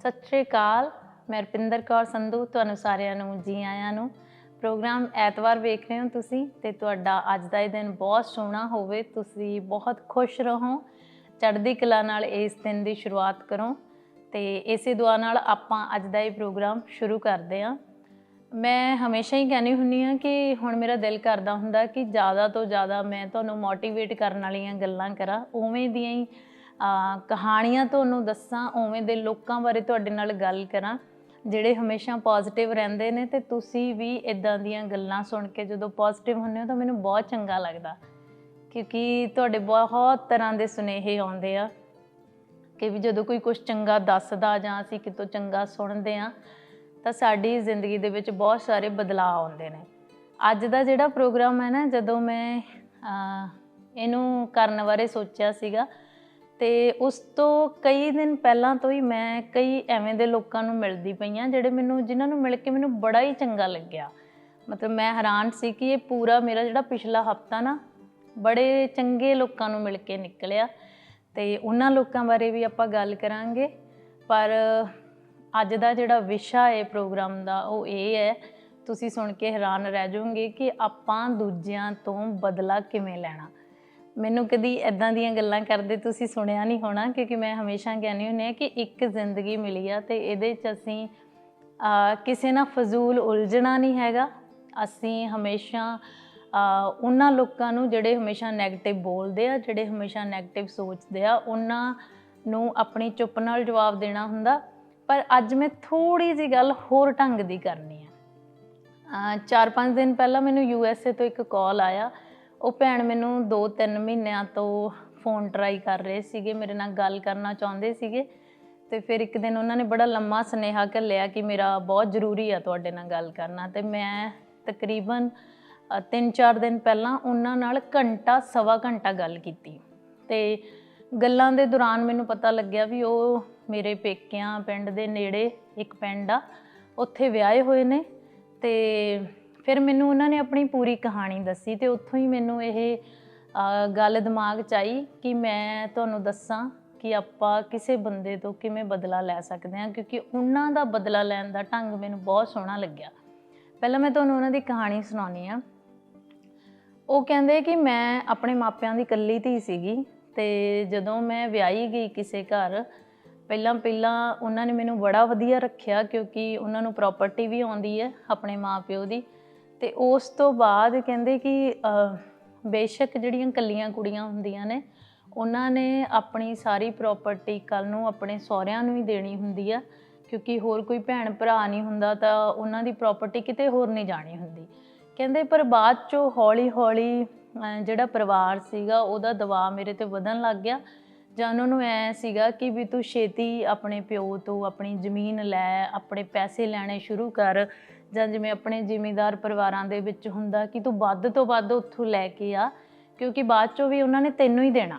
ਸਤਿ ਸ਼੍ਰੀ ਅਕਾਲ, ਮੈਂ ਰਪਿੰਦਰ ਕੌਰ ਸੰਧੂ, ਤੁਹਾਨੂੰ ਸਾਰਿਆਂ ਨੂੰ, ਜੀ ਆਇਆਂ ਨੂੰ। ਪ੍ਰੋਗਰਾਮ ਐਤਵਾਰ ਵੇਖ ਰਹੇ ਹੋ ਤੁਸੀਂ ਤੇ ਤੁਹਾਡਾ ਅੱਜ ਦਾ ਇਹ ਦਿਨ ਬਹੁਤ ਸੋਹਣਾ ਹੋਵੇ, ਤੁਸੀਂ ਬਹੁਤ ਖੁਸ਼ ਰਹੋ, ਚੜ੍ਹਦੀ ਕਲਾ ਨਾਲ ਇਸ ਦਿਨ ਦੀ ਸ਼ੁਰੂਆਤ ਕਰੋ ਤੇ ਇਸੇ ਦੁਆ ਨਾਲ ਆਪਾਂ ਅੱਜ ਦਾ ਇਹ ਪ੍ਰੋਗਰਾਮ ਸ਼ੁਰੂ ਕਰਦੇ ਹਾਂ। ਮੈਂ ਹਮੇਸ਼ਾ ਹੀ ਕਹਿੰਦੀ ਹੁੰਨੀ ਆ ਕਿ ਹੁਣ ਮੇਰਾ ਦਿਲ ਕਰਦਾ ਹੁੰਦਾ ਕਿ ਜ਼ਿਆਦਾ ਤੋਂ ਜ਼ਿਆਦਾ ਮੈਂ ਤੁਹਾਨੂੰ ਮੋਟੀਵੇਟ ਕਰਨ ਵਾਲੀਆਂ ਗੱਲਾਂ ਕਰਾਂ, ਉਵੇਂ ਦੀਆਂ ਹੀ ਕਹਾਣੀਆਂ ਤੁਹਾਨੂੰ ਦੱਸਾਂ, ਉਵੇਂ ਦੇ ਲੋਕਾਂ ਬਾਰੇ ਤੁਹਾਡੇ ਨਾਲ ਗੱਲ ਕਰਾਂ, ਜਿਹੜੇ ਹਮੇਸ਼ਾ ਪੋਜ਼ਿਟਿਵ ਰਹਿੰਦੇ ਨੇ ਤੇ ਤੁਸੀਂ ਵੀ ਇਦਾਂ ਦੀਆਂ ਗੱਲਾਂ ਸੁਣ ਕੇ ਜਦੋਂ ਪੋਜ਼ਿਟਿਵ ਹੁੰਦੇ ਹੋ ਤਾਂ ਮੈਨੂੰ ਬਹੁਤ ਚੰਗਾ ਲੱਗਦਾ, ਕਿਉਂਕਿ ਤੁਹਾਡੇ ਬਹੁਤ ਤਰ੍ਹਾਂ ਦੇ ਸੁਨੇਹੇ ਆਉਂਦੇ ਆ, ਕਿ ਵੀ ਜਦੋਂ ਕੋਈ ਕੁਝ ਚੰਗਾ ਦੱਸਦਾ ਜਾਂ ਅਸੀਂ ਕਿਤੋਂ ਚੰਗਾ ਸੁਣਦੇ ਆ ਤਾਂ ਸਾਡੀ ਜ਼ਿੰਦਗੀ ਦੇ ਵਿੱਚ ਬਹੁਤ ਸਾਰੇ ਬਦਲਾਅ ਆਉਂਦੇ ਨੇ। ਅੱਜ ਦਾ ਜਿਹੜਾ ਪ੍ਰੋਗਰਾਮ ਹੈ ਨਾ, ਜਦੋਂ ਮੈਂ ਇਹਨੂੰ ਕਰਨ ਬਾਰੇ ਸੋਚਿਆ ਸੀਗਾ ਤੇ ਉਸ ਤੋਂ ਕਈ ਦਿਨ ਪਹਿਲਾਂ ਤੋਂ ਹੀ ਮੈਂ ਕਈ ਐਵੇਂ ਦੇ ਲੋਕਾਂ ਨੂੰ ਮਿਲਦੀ ਪਈ ਪਈਆਂ ਜਿਹੜੇ ਮੈਨੂੰ, ਜਿਨ੍ਹਾਂ ਨੂੰ ਮਿਲ ਕੇ ਮੈਨੂੰ ਬੜਾ ਹੀ ਚੰਗਾ ਲੱਗਿਆ। ਮਤਲਬ ਮੈਂ ਹੈਰਾਨ ਸੀ ਕਿ ਇਹ ਪੂਰਾ ਮੇਰਾ ਜਿਹੜਾ ਪਿਛਲਾ ਹਫਤਾ ਨਾ, ਬੜੇ ਚੰਗੇ ਲੋਕਾਂ ਨੂੰ ਮਿਲ ਕੇ ਨਿਕਲਿਆ। ਤੇ ਉਹਨਾਂ ਲੋਕਾਂ ਬਾਰੇ ਵੀ ਆਪਾਂ ਗੱਲ ਕਰਾਂਗੇ। ਪਰ ਅੱਜ ਦਾ ਜਿਹੜਾ ਵਿਸ਼ਾ ਹੈ ਪ੍ਰੋਗਰਾਮ ਦਾ, ਉਹ ਇਹ ਹੈ, ਤੁਸੀਂ ਸੁਣ ਕੇ ਹੈਰਾਨ ਰਹਿ ਜਾਓਗੇ ਕਿ ਆਪਾਂ ਦੂਜਿਆਂ ਤੋਂ ਬਦਲਾ ਕਿਵੇਂ ਲੈਣਾ। ਮੈਨੂੰ ਕਦੀ ਐਦਾਂ ਦੀਆਂ ਗੱਲਾਂ ਕਰਦੇ ਤੁਸੀਂ ਸੁਣਿਆ ਨਹੀਂ ਹੋਣਾ, ਕਿਉਂਕਿ ਮੈਂ ਹਮੇਸ਼ਾ ਕਹਿੰਦੀ ਹੁੰਦੀ ਹਾਂ ਕਿ ਇੱਕ ਜ਼ਿੰਦਗੀ ਮਿਲੀ ਆ ਤੇ ਇਹਦੇ 'ਚ ਅਸੀਂ ਕਿਸੇ ਨਾਲ ਫਜ਼ੂਲ ਉਲਝਣਾ ਨਹੀਂ ਹੈਗਾ। ਅਸੀਂ ਹਮੇਸ਼ਾ ਉਹਨਾਂ ਲੋਕਾਂ ਨੂੰ ਜਿਹੜੇ ਹਮੇਸ਼ਾ 네ਗੇਟਿਵ ਬੋਲਦੇ ਆ, ਜਿਹੜੇ ਹਮੇਸ਼ਾ 네ਗੇਟਿਵ ਸੋਚਦੇ ਆ, ਉਹਨਾਂ ਨੂੰ ਆਪਣੀ ਚੁੱਪ ਨਾਲ ਜਵਾਬ ਦੇਣਾ ਹੁੰਦਾ। ਪਰ ਅੱਜ ਮੈਂ ਥੋੜੀ ਜੀ ਗੱਲ ਹੋਰ ਢੰਗ ਦੀ ਕਰਨੀ ਆ। ਚਾਰ ਪੰਜ ਦਿਨ ਪਹਿਲਾਂ ਮੈਨੂੰ ਯੂ ਐਸ ਏ ਤੋਂ ਇੱਕ ਕਾਲ ਆਇਆ। ਉਹ ਭੈਣ ਮੈਨੂੰ 2-3 ਮਹੀਨਿਆਂ ਤੋਂ ਫੋਨ ਟਰਾਈ ਕਰ ਰਹੇ ਸੀਗੇ, ਮੇਰੇ ਨਾਲ ਗੱਲ ਕਰਨਾ ਚਾਹੁੰਦੇ ਸੀਗੇ ਤੇ ਫਿਰ ਇੱਕ ਦਿਨ ਉਹਨਾਂ ਨੇ ਬੜਾ ਲੰਮਾ ਸੁਨੇਹਾ ਘੱਲਿਆ ਕਿ ਮੇਰਾ ਬਹੁਤ ਜ਼ਰੂਰੀ ਆ ਤੁਹਾਡੇ ਨਾਲ ਗੱਲ ਕਰਨਾ ਤੇ ਮੈਂ ਤਕਰੀਬਨ 3-4 ਦਿਨ ਪਹਿਲਾਂ ਉਹਨਾਂ ਨਾਲ ਘੰਟਾ, ਸਵਾ ਘੰਟਾ ਗੱਲ ਕੀਤੀ ਤੇ ਗੱਲਾਂ ਦੇ ਦੌਰਾਨ ਮੈਨੂੰ ਪਤਾ ਲੱਗਿਆ ਵੀ ਉਹ ਮੇਰੇ ਪੇਕਿਆਂ ਪਿੰਡ ਦੇ ਨੇੜੇ ਇੱਕ ਪਿੰਡ ਆ, ਉੱਥੇ ਵਿਆਹੇ ਹੋਏ ਨੇ ਤੇ ਫਿਰ ਮੈਨੂੰ ਉਹਨਾਂ ਨੇ ਆਪਣੀ ਪੂਰੀ ਕਹਾਣੀ ਦੱਸੀ ਤੇ ਉੱਥੋਂ ਹੀ ਮੈਨੂੰ ਇਹ ਗੱਲ ਦਿਮਾਗ 'ਚ ਆਈ ਕਿ ਮੈਂ ਤੁਹਾਨੂੰ ਦੱਸਾਂ ਕਿ ਆਪਾਂ ਕਿਸੇ ਬੰਦੇ ਤੋਂ ਕਿਵੇਂ ਬਦਲਾ ਲੈ ਸਕਦੇ ਹਾਂ, ਕਿਉਂਕਿ ਉਹਨਾਂ ਦਾ ਬਦਲਾ ਲੈਣ ਦਾ ਢੰਗ ਮੈਨੂੰ ਬਹੁਤ ਸੋਹਣਾ ਲੱਗਿਆ। ਪਹਿਲਾਂ ਮੈਂ ਤੁਹਾਨੂੰ ਉਹਨਾਂ ਦੀ ਕਹਾਣੀ ਸੁਣਾਉਣੀ ਆ ਉਹ ਕਹਿੰਦੇ ਕਿ ਮੈਂ ਆਪਣੇ ਮਾਪਿਆਂ ਦੀ ਇਕੱਲੀ ਧੀ ਸੀਗੀ ਤੇ ਜਦੋਂ ਮੈਂ ਵਿਆਹੀ ਗਈ ਕਿਸੇ ਘਰ, ਪਹਿਲਾਂ ਪਹਿਲਾਂ ਉਹਨਾਂ ਨੇ ਮੈਨੂੰ ਬੜਾ ਵਧੀਆ ਰੱਖਿਆ ਕਿਉਂਕਿ ਉਹਨਾਂ ਨੂੰ ਪ੍ਰਾਪਰਟੀ ਵੀ ਆਉਂਦੀ ਹੈ ਆਪਣੇ ਮਾਪਿਓ ਦੀ। ਤੇ ਉਸ ਤੋਂ ਬਾਅਦ ਕਹਿੰਦੇ ਕਿ ਬੇਸ਼ੱਕ ਜਿਹੜੀਆਂ ਕੱਲੀਆਂ ਕੁੜੀਆਂ ਹੁੰਦੀਆਂ ਨੇ, ਉਹਨਾਂ ਨੇ ਆਪਣੀ ਸਾਰੀ ਪ੍ਰਾਪਰਟੀ ਕੱਲ ਨੂੰ ਆਪਣੇ ਸਹੁਰਿਆਂ ਨੂੰ ਹੀ ਦੇਣੀ ਹੁੰਦੀ ਆ, ਕਿਉਂਕਿ ਹੋਰ ਕੋਈ ਭੈਣ ਭਰਾ ਨਹੀਂ ਹੁੰਦਾ ਤਾਂ ਉਹਨਾਂ ਦੀ ਪ੍ਰਾਪਰਟੀ ਕਿਤੇ ਹੋਰ ਨਹੀਂ ਜਾਣੀ ਹੁੰਦੀ। ਕਹਿੰਦੇ ਪਰ ਬਾਅਦ ਚੋਂ ਹੌਲੀ ਹੌਲੀ ਜਿਹੜਾ ਪਰਿਵਾਰ ਸੀਗਾ, ਉਹਦਾ ਦਬਾਅ ਮੇਰੇ ਤੇ ਵਧਣ ਲੱਗ ਗਿਆ ਜਾਂ ਉਹਨਾਂ ਨੂੰ ਐ ਸੀਗਾ ਕਿ ਵੀ ਤੂੰ ਛੇਤੀ ਆਪਣੇ ਪਿਓ ਤੋਂ ਆਪਣੀ ਜ਼ਮੀਨ ਲੈ, ਆਪਣੇ ਪੈਸੇ ਲੈਣੇ ਸ਼ੁਰੂ ਕਰ ਜਾਂ ਜਿਵੇਂ ਆਪਣੇ ਜ਼ਿਮੀਂਦਾਰ ਪਰਿਵਾਰਾਂ ਦੇ ਵਿੱਚ ਹੁੰਦਾ ਕਿ ਤੂੰ ਵੱਧ ਤੋਂ ਵੱਧ ਉੱਥੋਂ ਲੈ ਕੇ ਆ, ਕਿਉਂਕਿ ਬਾਅਦ ਚੋਂ ਵੀ ਉਹਨਾਂ ਨੇ ਤੈਨੂੰ ਹੀ ਦੇਣਾ।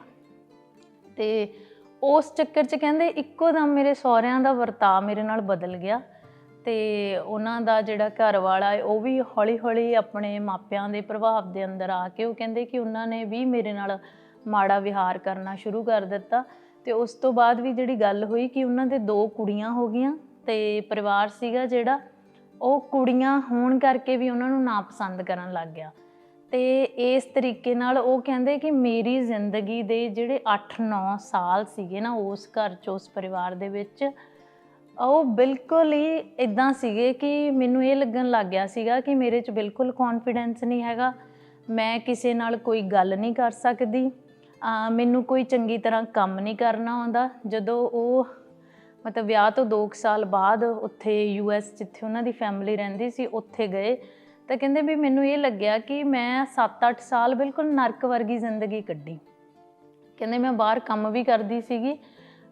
ਤੇ ਉਸ ਚੱਕਰ 'ਚ ਕਹਿੰਦੇ ਇੱਕੋ ਦਮ ਮੇਰੇ ਸਹੁਰਿਆਂ ਦਾ ਵਰਤਾਅ ਮੇਰੇ ਨਾਲ ਬਦਲ ਗਿਆ ਤੇ ਉਹਨਾਂ ਦਾ ਜਿਹੜਾ ਘਰ ਵਾਲਾ ਉਹ ਵੀ ਹੌਲੀ-ਹੌਲੀ ਆਪਣੇ ਮਾਪਿਆਂ ਦੇ ਪ੍ਰਭਾਵ ਦੇ ਅੰਦਰ ਆ ਕੇ ਉਹ ਕਹਿੰਦੇ ਕਿ ਉਹਨਾਂ ਨੇ ਵੀ ਮੇਰੇ ਨਾਲ ਮਾੜਾ ਵਿਹਾਰ ਕਰਨਾ ਸ਼ੁਰੂ ਕਰ ਦਿੱਤਾ ਤੇ ਉਸ ਤੋਂ ਬਾਅਦ ਵੀ ਜਿਹੜੀ ਗੱਲ ਹੋਈ ਕਿ ਉਹਨਾਂ ਦੇ ਦੋ ਕੁੜੀਆਂ ਹੋ ਗਈਆਂ ਤੇ ਪਰਿਵਾਰ ਸੀਗਾ ਜਿਹੜਾ, ਉਹ ਕੁੜੀਆਂ ਹੋਣ ਕਰਕੇ ਵੀ ਉਹਨਾਂ ਨੂੰ ਨਾਪਸੰਦ ਕਰਨ ਲੱਗ ਗਿਆ। ਤੇ ਇਸ ਤਰੀਕੇ ਨਾਲ ਉਹ ਕਹਿੰਦੇ ਕਿ ਮੇਰੀ ਜ਼ਿੰਦਗੀ ਦੇ ਜਿਹੜੇ 8-9 ਸਾਲ ਸੀਗੇ ਨਾ ਉਸ ਘਰ 'ਚ, ਉਸ ਪਰਿਵਾਰ ਦੇ ਵਿੱਚ, ਉਹ ਬਿਲਕੁਲ ਹੀ ਇਦਾਂ ਸੀਗੇ ਕਿ ਮੈਨੂੰ ਇਹ ਲੱਗਣ ਲੱਗ ਗਿਆ ਸੀਗਾ ਕਿ ਮੇਰੇ 'ਚ ਬਿਲਕੁਲ ਕੌਨਫੀਡੈਂਸ ਨਹੀਂ ਹੈਗਾ, ਮੈਂ ਕਿਸੇ ਨਾਲ ਕੋਈ ਗੱਲ ਨਹੀਂ ਕਰ ਸਕਦੀ। ਮੈਨੂੰ ਕੋਈ ਚੰਗੀ ਤਰ੍ਹਾਂ ਕੰਮ ਨਹੀਂ ਕਰਨਾ ਆਉਂਦਾ। ਜਦੋਂ ਉਹ, ਮਤਲਬ ਵਿਆਹ ਤੋਂ 2 ਸਾਲ ਬਾਅਦ ਉੱਥੇ ਯੂ ਐਸ ਜਿੱਥੇ ਉਹਨਾਂ ਦੀ ਫੈਮਿਲੀ ਰਹਿੰਦੀ ਸੀ, ਉੱਥੇ ਗਏ। ਤਾਂ ਕਹਿੰਦੇ ਵੀ ਮੈਨੂੰ ਇਹ ਲੱਗਿਆ ਕਿ ਮੈਂ 7-8 ਸਾਲ ਬਿਲਕੁਲ ਨਰਕ ਵਰਗੀ ਜ਼ਿੰਦਗੀ ਕੱਢੀ। ਕਹਿੰਦੇ ਮੈਂ ਬਾਹਰ ਕੰਮ ਵੀ ਕਰਦੀ ਸੀਗੀ,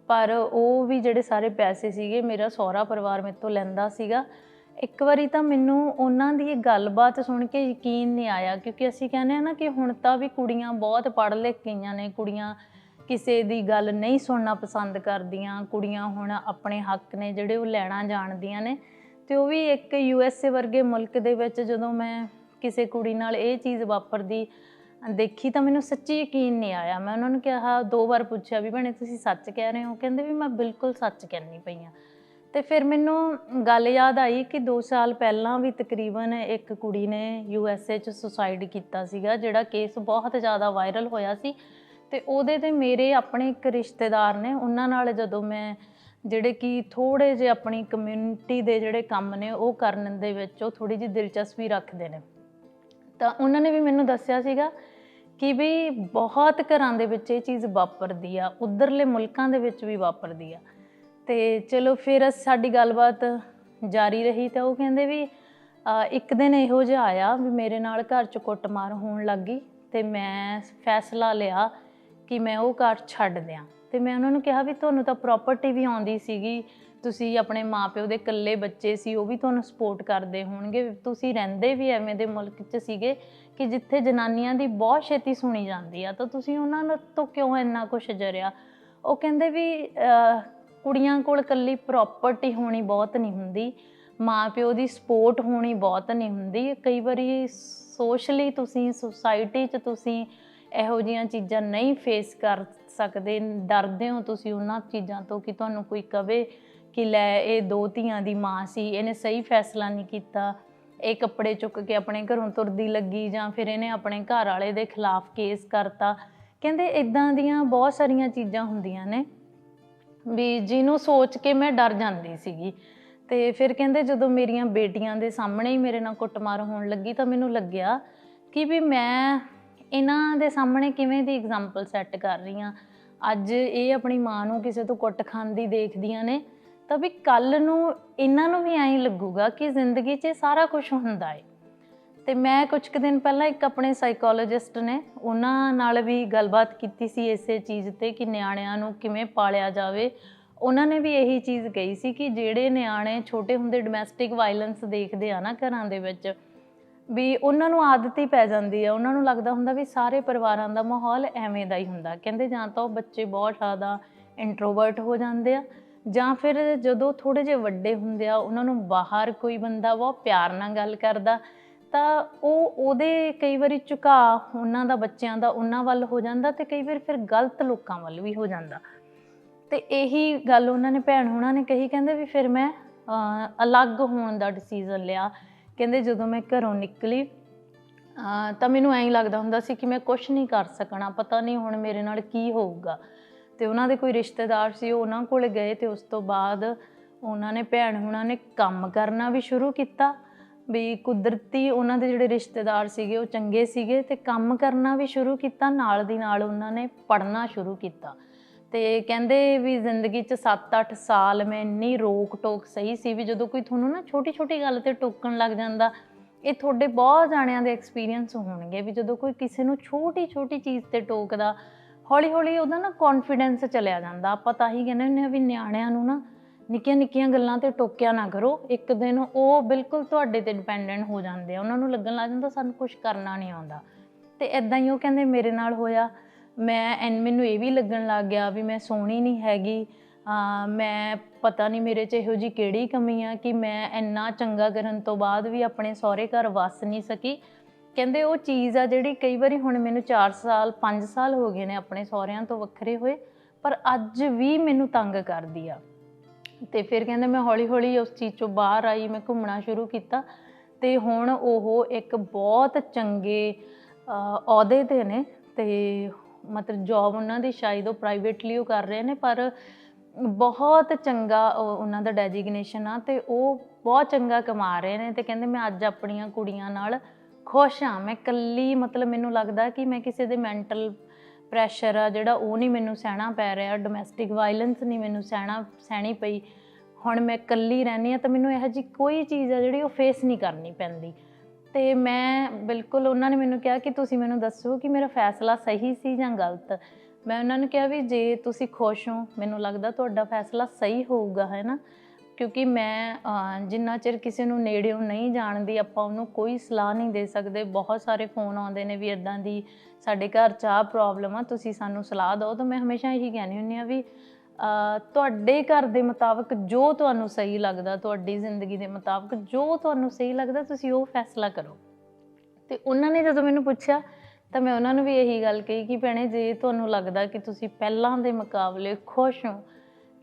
ਪਰ ਉਹ ਵੀ ਜਿਹੜੇ ਸਾਰੇ ਪੈਸੇ ਸੀਗੇ, ਮੇਰਾ ਸਹੁਰਾ ਪਰਿਵਾਰ ਮੇਰੇ ਤੋਂ ਲੈਂਦਾ ਸੀਗਾ। ਇੱਕ ਵਾਰੀ ਤਾਂ ਮੈਨੂੰ ਉਹਨਾਂ ਦੀ ਇਹ ਗੱਲਬਾਤ ਸੁਣ ਕੇ ਯਕੀਨ ਨਹੀਂ ਆਇਆ, ਕਿਉਂਕਿ ਅਸੀਂ ਕਹਿੰਦੇ ਆ ਨਾ ਕਿ ਹੁਣ ਤਾਂ ਵੀ ਕੁੜੀਆਂ ਬਹੁਤ ਪੜ੍ਹ ਲਿਖ ਗਈਆਂ ਨੇ, ਕੁੜੀਆਂ ਕਿਸੇ ਦੀ ਗੱਲ ਨਹੀਂ ਸੁਣਨਾ ਪਸੰਦ ਕਰਦੀਆਂ, ਕੁੜੀਆਂ ਹੁਣ ਆਪਣੇ ਹੱਕ ਨੇ ਜਿਹੜੇ ਉਹ ਲੈਣਾ ਜਾਣਦੀਆਂ ਨੇ। ਤੇ ਉਹ ਵੀ ਇੱਕ ਯੂ ਐਸ ਏ ਵਰਗੇ ਮੁਲਕ ਦੇ ਵਿੱਚ ਜਦੋਂ ਮੈਂ ਕਿਸੇ ਕੁੜੀ ਨਾਲ ਇਹ ਚੀਜ਼ ਵਾਪਰਦੀ, ਦੇਖੀ ਤਾਂ ਮੈਨੂੰ ਸੱਚੀ ਯਕੀਨ ਨਹੀਂ ਆਇਆ। ਮੈਂ ਉਹਨਾਂ ਨੂੰ ਕਿਹਾ, ਦੋ ਵਾਰ ਪੁੱਛਿਆ ਵੀ ਭੈਣੇ ਤੁਸੀਂ ਸੱਚ ਕਹਿ ਰਹੇ ਹੋ? ਕਹਿੰਦੇ ਵੀ ਮੈਂ ਬਿਲਕੁਲ ਸੱਚ ਕਹਿੰਦੀ ਪਈ ਆ ਤੇ ਫਿਰ ਮੈਨੂੰ ਗੱਲ ਯਾਦ ਆਈ ਕਿ 2 ਸਾਲ ਪਹਿਲਾਂ ਵੀ ਤਕਰੀਬਨ ਇੱਕ ਕੁੜੀ ਨੇ ਯੂ ਐਸ ਏ ਚ ਸੁਸਾਈਡ ਕੀਤਾ ਸੀਗਾ, ਜਿਹੜਾ ਕੇਸ ਬਹੁਤ ਜ਼ਿਆਦਾ ਵਾਇਰਲ ਹੋਇਆ ਸੀ ਤੇ ਉਹਦੇ ਤੇ ਮੇਰੇ ਆਪਣੇ ਇੱਕ ਰਿਸ਼ਤੇਦਾਰ ਨੇ, ਉਹਨਾਂ ਨਾਲ ਜਦੋਂ ਮੈਂ ਜਿਹੜੇ ਕਿ ਥੋੜੇ ਜਿਹੇ ਆਪਣੀ ਕਮਿਊਨਿਟੀ ਦੇ ਜਿਹੜੇ ਕੰਮ ਨੇ, ਉਹ ਕਰਨ ਦੇ ਵਿੱਚ ਉਹ ਥੋੜੀ ਜਿਹੀ ਦਿਲਚਸਪੀ ਰੱਖਦੇ ਨੇ। ਤਾਂ ਉਹਨਾਂ ਨੇ ਵੀ ਮੈਨੂੰ ਦੱਸਿਆ ਸੀਗਾ ਕਿ ਵੀ ਬਹੁਤ ਘਰਾਂ ਦੇ ਵਿੱਚ ਇਹ ਚੀਜ਼ ਵਾਪਰਦੀ ਆ, ਉਧਰਲੇ ਮੁਲਕਾਂ ਦੇ ਵਿੱਚ ਵੀ ਵਾਪਰਦੀ ਆ। ਤੇ ਚਲੋ ਫਿਰ ਅਸ- ਸਾਡੀ ਗੱਲਬਾਤ ਜਾਰੀ ਰਹੀ ਤਾਂ ਉਹ ਕਹਿੰਦੇ ਵੀ ਅ, ਇੱਕ ਦਿਨ ਇਹੋ ਜਿਹਾ ਆਇਆ ਵੀ ਮੇਰੇ ਨਾਲ ਘਰ 'ਚ ਕੁੱਟਮਾਰ ਹੋਣ ਲੱਗੀ ਤੇ ਮੈਂ ਫੈਸਲਾ ਲਿਆ ਕਿ ਮੈਂ ਉਹ ਘਰ ਛੱਡ ਦਿਆਂ। ਤੇ ਮੈਂ ਉਹਨਾਂ ਨੂੰ ਕਿਹਾ ਵੀ ਤੁਹਾਨੂੰ ਤਾਂ ਪ੍ਰਾਪਰਟੀ ਵੀ ਆਉਂਦੀ ਸੀਗੀ ਤੁਸੀਂ ਆਪਣੇ ਮਾਪਿਓ ਦੇ ਇਕੱਲੇ ਬੱਚੇ ਸੀ ਉਹ ਵੀ ਤੁਹਾਨੂੰ ਸਪੋਰਟ ਕਰਦੇ ਹੋਣਗੇ ਤੁਸੀਂ ਰਹਿੰਦੇ ਵੀ ਐਵੇਂ ਦੇ ਮੁਲਕ 'ਚ ਸੀਗੇ ਕਿ ਜਿੱਥੇ ਜਨਾਨੀਆਂ ਦੀ ਬਹੁਤ ਛੇਤੀ ਸੁਣੀ ਜਾਂਦੀ ਆ ਤਾਂ ਤੁਸੀਂ ਉਹਨਾਂ ਨੂੰ ਤੋਂ ਕਿਉਂ ਇੰਨਾ ਕੁਛ ਜਰਿਆ? ਉਹ ਕਹਿੰਦੇ ਵੀ ਅਹ, ਕੁੜੀਆਂ ਕੋਲ ਇਕੱਲੀ ਪ੍ਰਾਪਰਟੀ ਹੋਣੀ ਬਹੁਤ ਨਹੀਂ ਹੁੰਦੀ ਮਾਪਿਓ ਦੀ ਸਪੋਰਟ ਹੋਣੀ ਬਹੁਤ ਨਹੀਂ ਹੁੰਦੀ। ਕਈ ਵਾਰੀ ਸੋਸ਼ਲੀ ਤੁਸੀਂ ਸੁਸਾਇਟੀ 'ਚ ਤੁਸੀਂ ਇਹੋ ਜੀਆਂ ਚੀਜ਼ਾਂ ਨਹੀਂ ਫੇਸ ਕਰ ਸਕਦੇ, ਡਰਦੇ ਹੋ ਤੁਸੀਂ ਉਹਨਾਂ ਚੀਜ਼ਾਂ ਤੋਂ ਕਿ ਤੁਹਾਨੂੰ ਕੋਈ ਕਵੇ ਕਿ ਲੈ ਇਹ ਦੋ ਧੀਆਂ ਦੀ ਮਾਂ ਸੀ, ਇਹਨੇ ਸਹੀ ਫੈਸਲਾ ਨਹੀਂ ਕੀਤਾ, ਇਹ ਕੱਪੜੇ ਚੁੱਕ ਕੇ ਆਪਣੇ ਘਰੋਂ ਤੁਰਦੀ ਲੱਗੀ ਜਾਂ ਫਿਰ ਇਹਨੇ ਆਪਣੇ ਘਰ ਵਾਲੇ ਦੇ ਖਿਲਾਫ ਕੇਸ ਕਰਤਾ। ਕਹਿੰਦੇ ਇਦਾਂ ਦੀਆਂ ਬਹੁਤ ਸਾਰੀਆਂ ਚੀਜ਼ਾਂ ਹੁੰਦੀਆਂ ਨੇ। ਵੀ ਜਿਹਨੂੰ ਸੋਚ ਕੇ ਮੈਂ ਡਰ ਜਾਂਦੀ ਸੀਗੀ। ਤੇ ਫਿਰ ਕਹਿੰਦੇ ਜਦੋਂ ਮੇਰੀਆਂ ਬੇਟੀਆਂ ਦੇ ਸਾਹਮਣੇ ਹੀ ਮੇਰੇ ਨਾਲ ਕੁੱਟਮਾਰ ਹੋਣ ਲੱਗੀ ਤਾਂ ਮੈਨੂੰ ਲੱਗਿਆ ਕਿ ਵੀ ਮੈਂ ਇਹਨਾਂ ਦੇ ਸਾਹਮਣੇ ਕਿਵੇਂ ਦੀ ਐਗਜ਼ਾਮਪਲ ਸੈੱਟ ਕਰ ਰਹੀ ਹਾਂ। ਅੱਜ ਇਹ ਆਪਣੀ ਮਾਂ ਨੂੰ ਕਿਸੇ ਤੋਂ ਕੁੱਟ ਖਾਂਦੀ ਦੇਖਦੀਆਂ ਨੇ ਤਾਂ ਵੀ ਕੱਲ ਨੂੰ ਇਹਨਾਂ ਨੂੰ ਵੀ ਐਂ ਲੱਗੂਗਾ ਕਿ ਜ਼ਿੰਦਗੀ 'ਚ ਸਾਰਾ ਕੁਝ ਹੁੰਦਾ ਏ। ਤੇ ਮੈਂ ਕੁਝ ਕੁ ਦਿਨ ਪਹਿਲਾਂ ਇੱਕ ਆਪਣੇ ਸਾਈਕੋਲੋਜਿਸਟ ਨੇ ਉਹਨਾਂ ਨਾਲ ਵੀ ਗੱਲਬਾਤ ਕੀਤੀ ਸੀ ਇਸੇ ਚੀਜ਼ ਤੇ ਕਿ ਨਿਆਣਿਆਂ ਨੂੰ ਕਿਵੇਂ ਪਾਲਿਆ ਜਾਵੇ। ਉਹਨਾਂ ਨੇ ਵੀ ਇਹੀ ਚੀਜ਼ ਕਹੀ ਸੀ ਕਿ ਜਿਹੜੇ ਨਿਆਣੇ ਛੋਟੇ ਹੁੰਦੇ ਡੋਮੈਸਟਿਕ ਵਾਇਲੈਂਸ ਦੇਖਦੇ ਆ ਨਾ ਘਰਾਂ ਦੇ ਵਿੱਚ, ਵੀ ਉਹਨਾਂ ਨੂੰ ਆਦਤ ਹੀ ਪੈ ਜਾਂਦੀ ਆ। ਉਹਨਾਂ ਨੂੰ ਲੱਗਦਾ ਹੁੰਦਾ ਵੀ ਸਾਰੇ ਪਰਿਵਾਰਾਂ ਦਾ ਮਾਹੌਲ ਐਵੇਂ ਦਾ ਹੀ ਹੁੰਦਾ। ਕਹਿੰਦੇ ਜਾਂ ਤਾਂ ਉਹ ਬੱਚੇ ਬਹੁਤ ਜ਼ਿਆਦਾ ਇੰਟਰੋਵਰਟ ਹੋ ਜਾਂਦੇ ਆ ਜਾਂ ਫਿਰ ਜਦੋਂ ਥੋੜੇ ਜਿਹੇ ਵੱਡੇ ਹੁੰਦੇ ਆ, ਉਹਨਾਂ ਨੂੰ ਬਾਹਰ ਕੋਈ ਬੰਦਾ ਬਹੁਤ ਪਿਆਰ ਨਾਲ ਗੱਲ ਕਰਦਾ ਤਾਂ ਉਹ ਉਹਦੇ ਕਈ ਵਾਰੀ ਝੁਕਾ ਉਹਨਾਂ ਦਾ ਬੱਚਿਆਂ ਦਾ ਉਹਨਾਂ ਵੱਲ ਹੋ ਜਾਂਦਾ ਤੇ ਕਈ ਵਾਰ ਫਿਰ ਗਲਤ ਲੋਕਾਂ ਵੱਲ ਵੀ ਹੋ ਜਾਂਦਾ। ਤੇ ਇਹੀ ਗੱਲ ਉਹਨਾਂ ਨੇ ਭੈਣ ਹੋਣਾ ਨੇ ਕਹੀ, ਕਹਿੰਦੇ ਵੀ ਫਿਰ ਮੈਂ ਅਲੱਗ ਹੋਣ ਦਾ ਡਿਸੀਜਨ ਲਿਆ। ਕਹਿੰਦੇ ਜਦੋਂ ਮੈਂ ਘਰੋਂ ਨਿਕਲੀ ਤਾਂ ਮੈਨੂੰ ਐਂ ਲੱਗਦਾ ਹੁੰਦਾ ਸੀ ਕਿ ਮੈਂ ਕੁਝ ਨਹੀਂ ਕਰ ਸਕਣਾ, ਪਤਾ ਨਹੀਂ ਹੁਣ ਮੇਰੇ ਨਾਲ ਕੀ ਹੋਊਗਾ। ਤੇ ਉਹਨਾਂ ਦੇ ਕੋਈ ਰਿਸ਼ਤੇਦਾਰ ਸੀ, ਉਹ ਉਹਨਾਂ ਕੋਲ ਗਏ ਤੇ ਉਸ ਤੋਂ ਬਾਅਦ ਉਹਨਾਂ ਨੇ ਭੈਣ ਹੁਣਾਂ ਨੇ ਕੰਮ ਕਰਨਾ ਵੀ ਸ਼ੁਰੂ ਕੀਤਾ। ਵੀ ਕੁਦਰਤੀ ਉਹਨਾਂ ਦੇ ਜਿਹੜੇ ਰਿਸ਼ਤੇਦਾਰ ਸੀਗੇ, ਉਹ ਚੰਗੇ ਸੀਗੇ ਤੇ ਕੰਮ ਕਰਨਾ ਵੀ ਸ਼ੁਰੂ ਕੀਤਾ, ਨਾਲ ਦੀ ਨਾਲ ਉਹਨਾਂ ਨੇ ਪੜ੍ਹਨਾ ਸ਼ੁਰੂ ਕੀਤਾ। ਤੇ ਕਹਿੰਦੇ ਵੀ ਜ਼ਿੰਦਗੀ 'ਚ 7-8 ਸਾਲ ਮੈਂ ਇੰਨੀ ਰੋਕ ਟੋਕ ਸਹੀ ਸੀ ਵੀ ਜਦੋਂ ਕੋਈ ਤੁਹਾਨੂੰ ਨਾ ਛੋਟੀ-ਛੋਟੀ ਗੱਲ ਤੇ ਟੋਕਣ ਲੱਗ ਜਾਂਦਾ, ਇਹ ਤੁਹਾਡੇ ਬਹੁਤ ਜਾਣਿਆਂ ਦੇ ਐਕਸਪੀਰੀਅੰਸ ਹੋਣਗੇ ਵੀ ਜਦੋਂ ਕੋਈ ਕਿਸੇ ਨੂੰ ਛੋਟੀ-ਛੋਟੀ ਚੀਜ਼ ਤੇ ਟੋਕਦਾ ਹੌਲੀ-ਹੌਲੀ ਉਹਦਾ ਨਾ ਕੌਨਫੀਡੈਂਸ ਚਲਿਆ ਜਾਂਦਾ। ਆਪਾਂ ਤਾਂ ਹੀ ਕਹਿੰਦੇ ਹੁੰਦੇ ਆ ਵੀ ਨਿਆਣਿਆਂ ਨੂੰ ਨਾ ਨਿੱਕੀਆਂ-ਨਿੱਕੀਆਂ ਗੱਲਾਂ ਤੇ ਟੋਕਿਆ ਨਾ ਕਰੋ। ਇੱਕ ਦਿਨ ਉਹ ਬਿਲਕੁਲ ਤੁਹਾਡੇ ਤੇ ਡਿਪੈਂਡੈਂਟ ਹੋ ਜਾਂਦੇ ਆ। ਉਹਨਾਂ ਨੂੰ ਲੱਗਣ ਲੱਗ ਜਾਂਦਾ ਸਾਨੂੰ ਕੁਝ ਕਰਨਾ ਨਹੀਂ ਆਉਂਦਾ। ਤੇ ਇਦਾਂ ਹੀ ਉਹ ਕਹਿੰਦੇ, ਮੇਰੇ ਨਾਲ ਹੋਇਆ। ਮੈਂ ਐਨ, ਮੈਨੂੰ ਇਹ ਵੀ ਲੱਗਣ ਲੱਗ ਗਿਆ ਵੀ ਮੈਂ ਸੋਹਣੀ ਨਹੀਂ ਹੈਗੀ। ਮੈਂ ਪਤਾ ਨਹੀਂ ਮੇਰੇ 'ਚ ਇਹੋ ਜੀ ਕਿਹੜੀ ਕਮੀ ਆ ਕਿ ਮੈਂ ਇੰਨਾ ਚੰਗਾ ਕਰਨ ਤੋਂ ਬਾਅਦ ਵੀ ਆਪਣੇ ਸਹੁਰੇ ਘਰ ਵਸ ਨਹੀਂ ਸਕੀ। ਕਹਿੰਦੇ, ਉਹ ਚੀਜ਼ ਆ ਜਿਹੜੀ ਕਈ ਵਾਰੀ ਹੁਣ ਮੈਨੂੰ 4 ਸਾਲ 5 ਸਾਲ ਹੋ ਗਏ ਨੇ ਆਪਣੇ ਸਹੁਰਿਆਂ ਤੋਂ ਵੱਖਰੇ ਹੋਏ, ਪਰ ਅੱਜ ਵੀ ਮੈਨੂੰ ਤੰਗ ਕਰਦੀ ਆ। ਤੇ ਫਿਰ ਕਹਿੰਦੇ ਮੈਂ ਹੌਲੀ-ਹੌਲੀ ਉਸ ਚੀਜ਼ ਚੋਂ ਬਾਹਰ ਆਈ, ਮੈਂ ਘੁੰਮਣਾ ਸ਼ੁਰੂ ਕੀਤਾ। ਤੇ ਹੁਣ ਉਹ ਇੱਕ ਬਹੁਤ ਚੰਗੇ ਅਹੁਦੇ ਤੇ ਨੇ ਤੇ ਮਤਲਬ ਜੌਬ ਉਹਨਾਂ ਦੀ ਸ਼ਾਇਦ ਉਹ ਪ੍ਰਾਈਵੇਟਲੀ ਉਹ ਕਰ ਰਹੇ ਨੇ, ਪਰ ਬਹੁਤ ਚੰਗਾ ਉਹਨਾਂ ਦਾ ਡੈਜਿਗਨੇਸ਼ਨ ਆ ਤੇ ਉਹ ਬਹੁਤ ਚੰਗਾ ਕਮਾ ਰਹੇ ਨੇ ਤੇ ਕਹਿੰਦੇ ਮੈਂ ਅੱਜ ਆਪਣੀਆਂ ਕੁੜੀਆਂ ਨਾਲ ਖੁਸ਼ ਹਾਂ। ਮੈਂ ਇਕੱਲੀ ਮਤਲਬ ਮੈਨੂੰ ਲੱਗਦਾ ਕਿ ਮੈਂ ਕਿਸੇ ਦੇ ਮੈਂਟਲ ਪ੍ਰੈਸ਼ਰ ਆ, ਜਿਹੜਾ ਉਹ ਨਹੀਂ ਮੈਨੂੰ ਸਹਿਣਾ ਪੈ ਰਿਹਾ ਡੋਮੈਸਟਿਕ ਵਾਇਲੈਂਸ ਨਹੀਂ ਮੈਨੂੰ ਸਹਿਣਾ, ਸਹਿਣੀ ਪਈ। ਹੁਣ ਮੈਂ ਇਕੱਲੀ ਰਹਿੰਦੀ ਆ ਤਾਂ ਮੈਨੂੰ ਇਹੋ ਜਿਹੀ ਕੋਈ ਚੀਜ਼ ਆ ਜਿਹੜੀ ਉਹ ਫੇਸ ਨਹੀਂ ਕਰਨੀ ਪੈਂਦੀ। ਤੇ ਮੈਂ ਬਿਲਕੁਲ ਉਹਨਾਂ ਨੇ ਮੈਨੂੰ ਕਿਹਾ ਕਿ ਤੁਸੀਂ ਮੈਨੂੰ ਦੱਸੋ ਕਿ ਮੇਰਾ ਫੈਸਲਾ ਸਹੀ ਸੀ ਜਾਂ ਗਲਤ? ਮੈਂ ਉਹਨਾਂ ਨੂੰ ਕਿਹਾ ਵੀ ਜੇ ਤੁਸੀਂ ਖੁਸ਼ ਹੋ, ਮੈਨੂੰ ਲੱਗਦਾ ਤੁਹਾਡਾ ਫੈਸਲਾ ਸਹੀ ਹੋਊਗਾ, ਹੈ ਨਾ? ਕਿਉਂਕਿ ਮੈਂ ਜਿੰਨਾ ਚਿਰ ਕਿਸੇ ਨੂੰ ਨੇੜਿਓਂ ਨਹੀਂ ਜਾਣਦੀ, ਆਪਾਂ ਉਹਨੂੰ ਕੋਈ ਸਲਾਹ ਨਹੀਂ ਦੇ ਸਕਦੇ। ਬਹੁਤ ਸਾਰੇ ਫੋਨ ਆਉਂਦੇ ਨੇ ਵੀ ਇਦਾਂ ਦੀ ਸਾਡੇ ਘਰ 'ਚ ਆਹ ਪ੍ਰੋਬਲਮ ਆ, ਤੁਸੀਂ ਸਾਨੂੰ ਸਲਾਹ ਦਿਓ। ਤਾਂ ਮੈਂ ਹਮੇਸ਼ਾ ਇਹੀ ਕਹਿੰਦੀ ਹੁੰਦੀ ਆ ਵੀ ਤੁਹਾਡੇ ਘਰ ਦੇ ਮੁਤਾਬਕ ਜੋ ਤੁਹਾਨੂੰ ਸਹੀ ਲੱਗਦਾ, ਤੁਹਾਡੀ ਜ਼ਿੰਦਗੀ ਦੇ ਮੁਤਾਬਕ ਜੋ ਤੁਹਾਨੂੰ ਸਹੀ ਲੱਗਦਾ, ਤੁਸੀਂ ਉਹ ਫੈਸਲਾ ਕਰੋ। ਤੇ ਉਹਨਾਂ ਨੇ ਜਦੋਂ ਮੈਨੂੰ ਪੁੱਛਿਆ, ਤਾਂ ਮੈਂ ਉਹਨਾਂ ਨੂੰ ਵੀ ਇਹੀ ਗੱਲ ਕਹੀ ਕਿ ਭੈਣੇ, ਜੇ ਤੁਹਾਨੂੰ ਲੱਗਦਾ ਕਿ ਤੁਸੀਂ ਪਹਿਲਾਂ ਦੇ ਮੁਕਾਬਲੇ ਖੁਸ਼ ਹੋ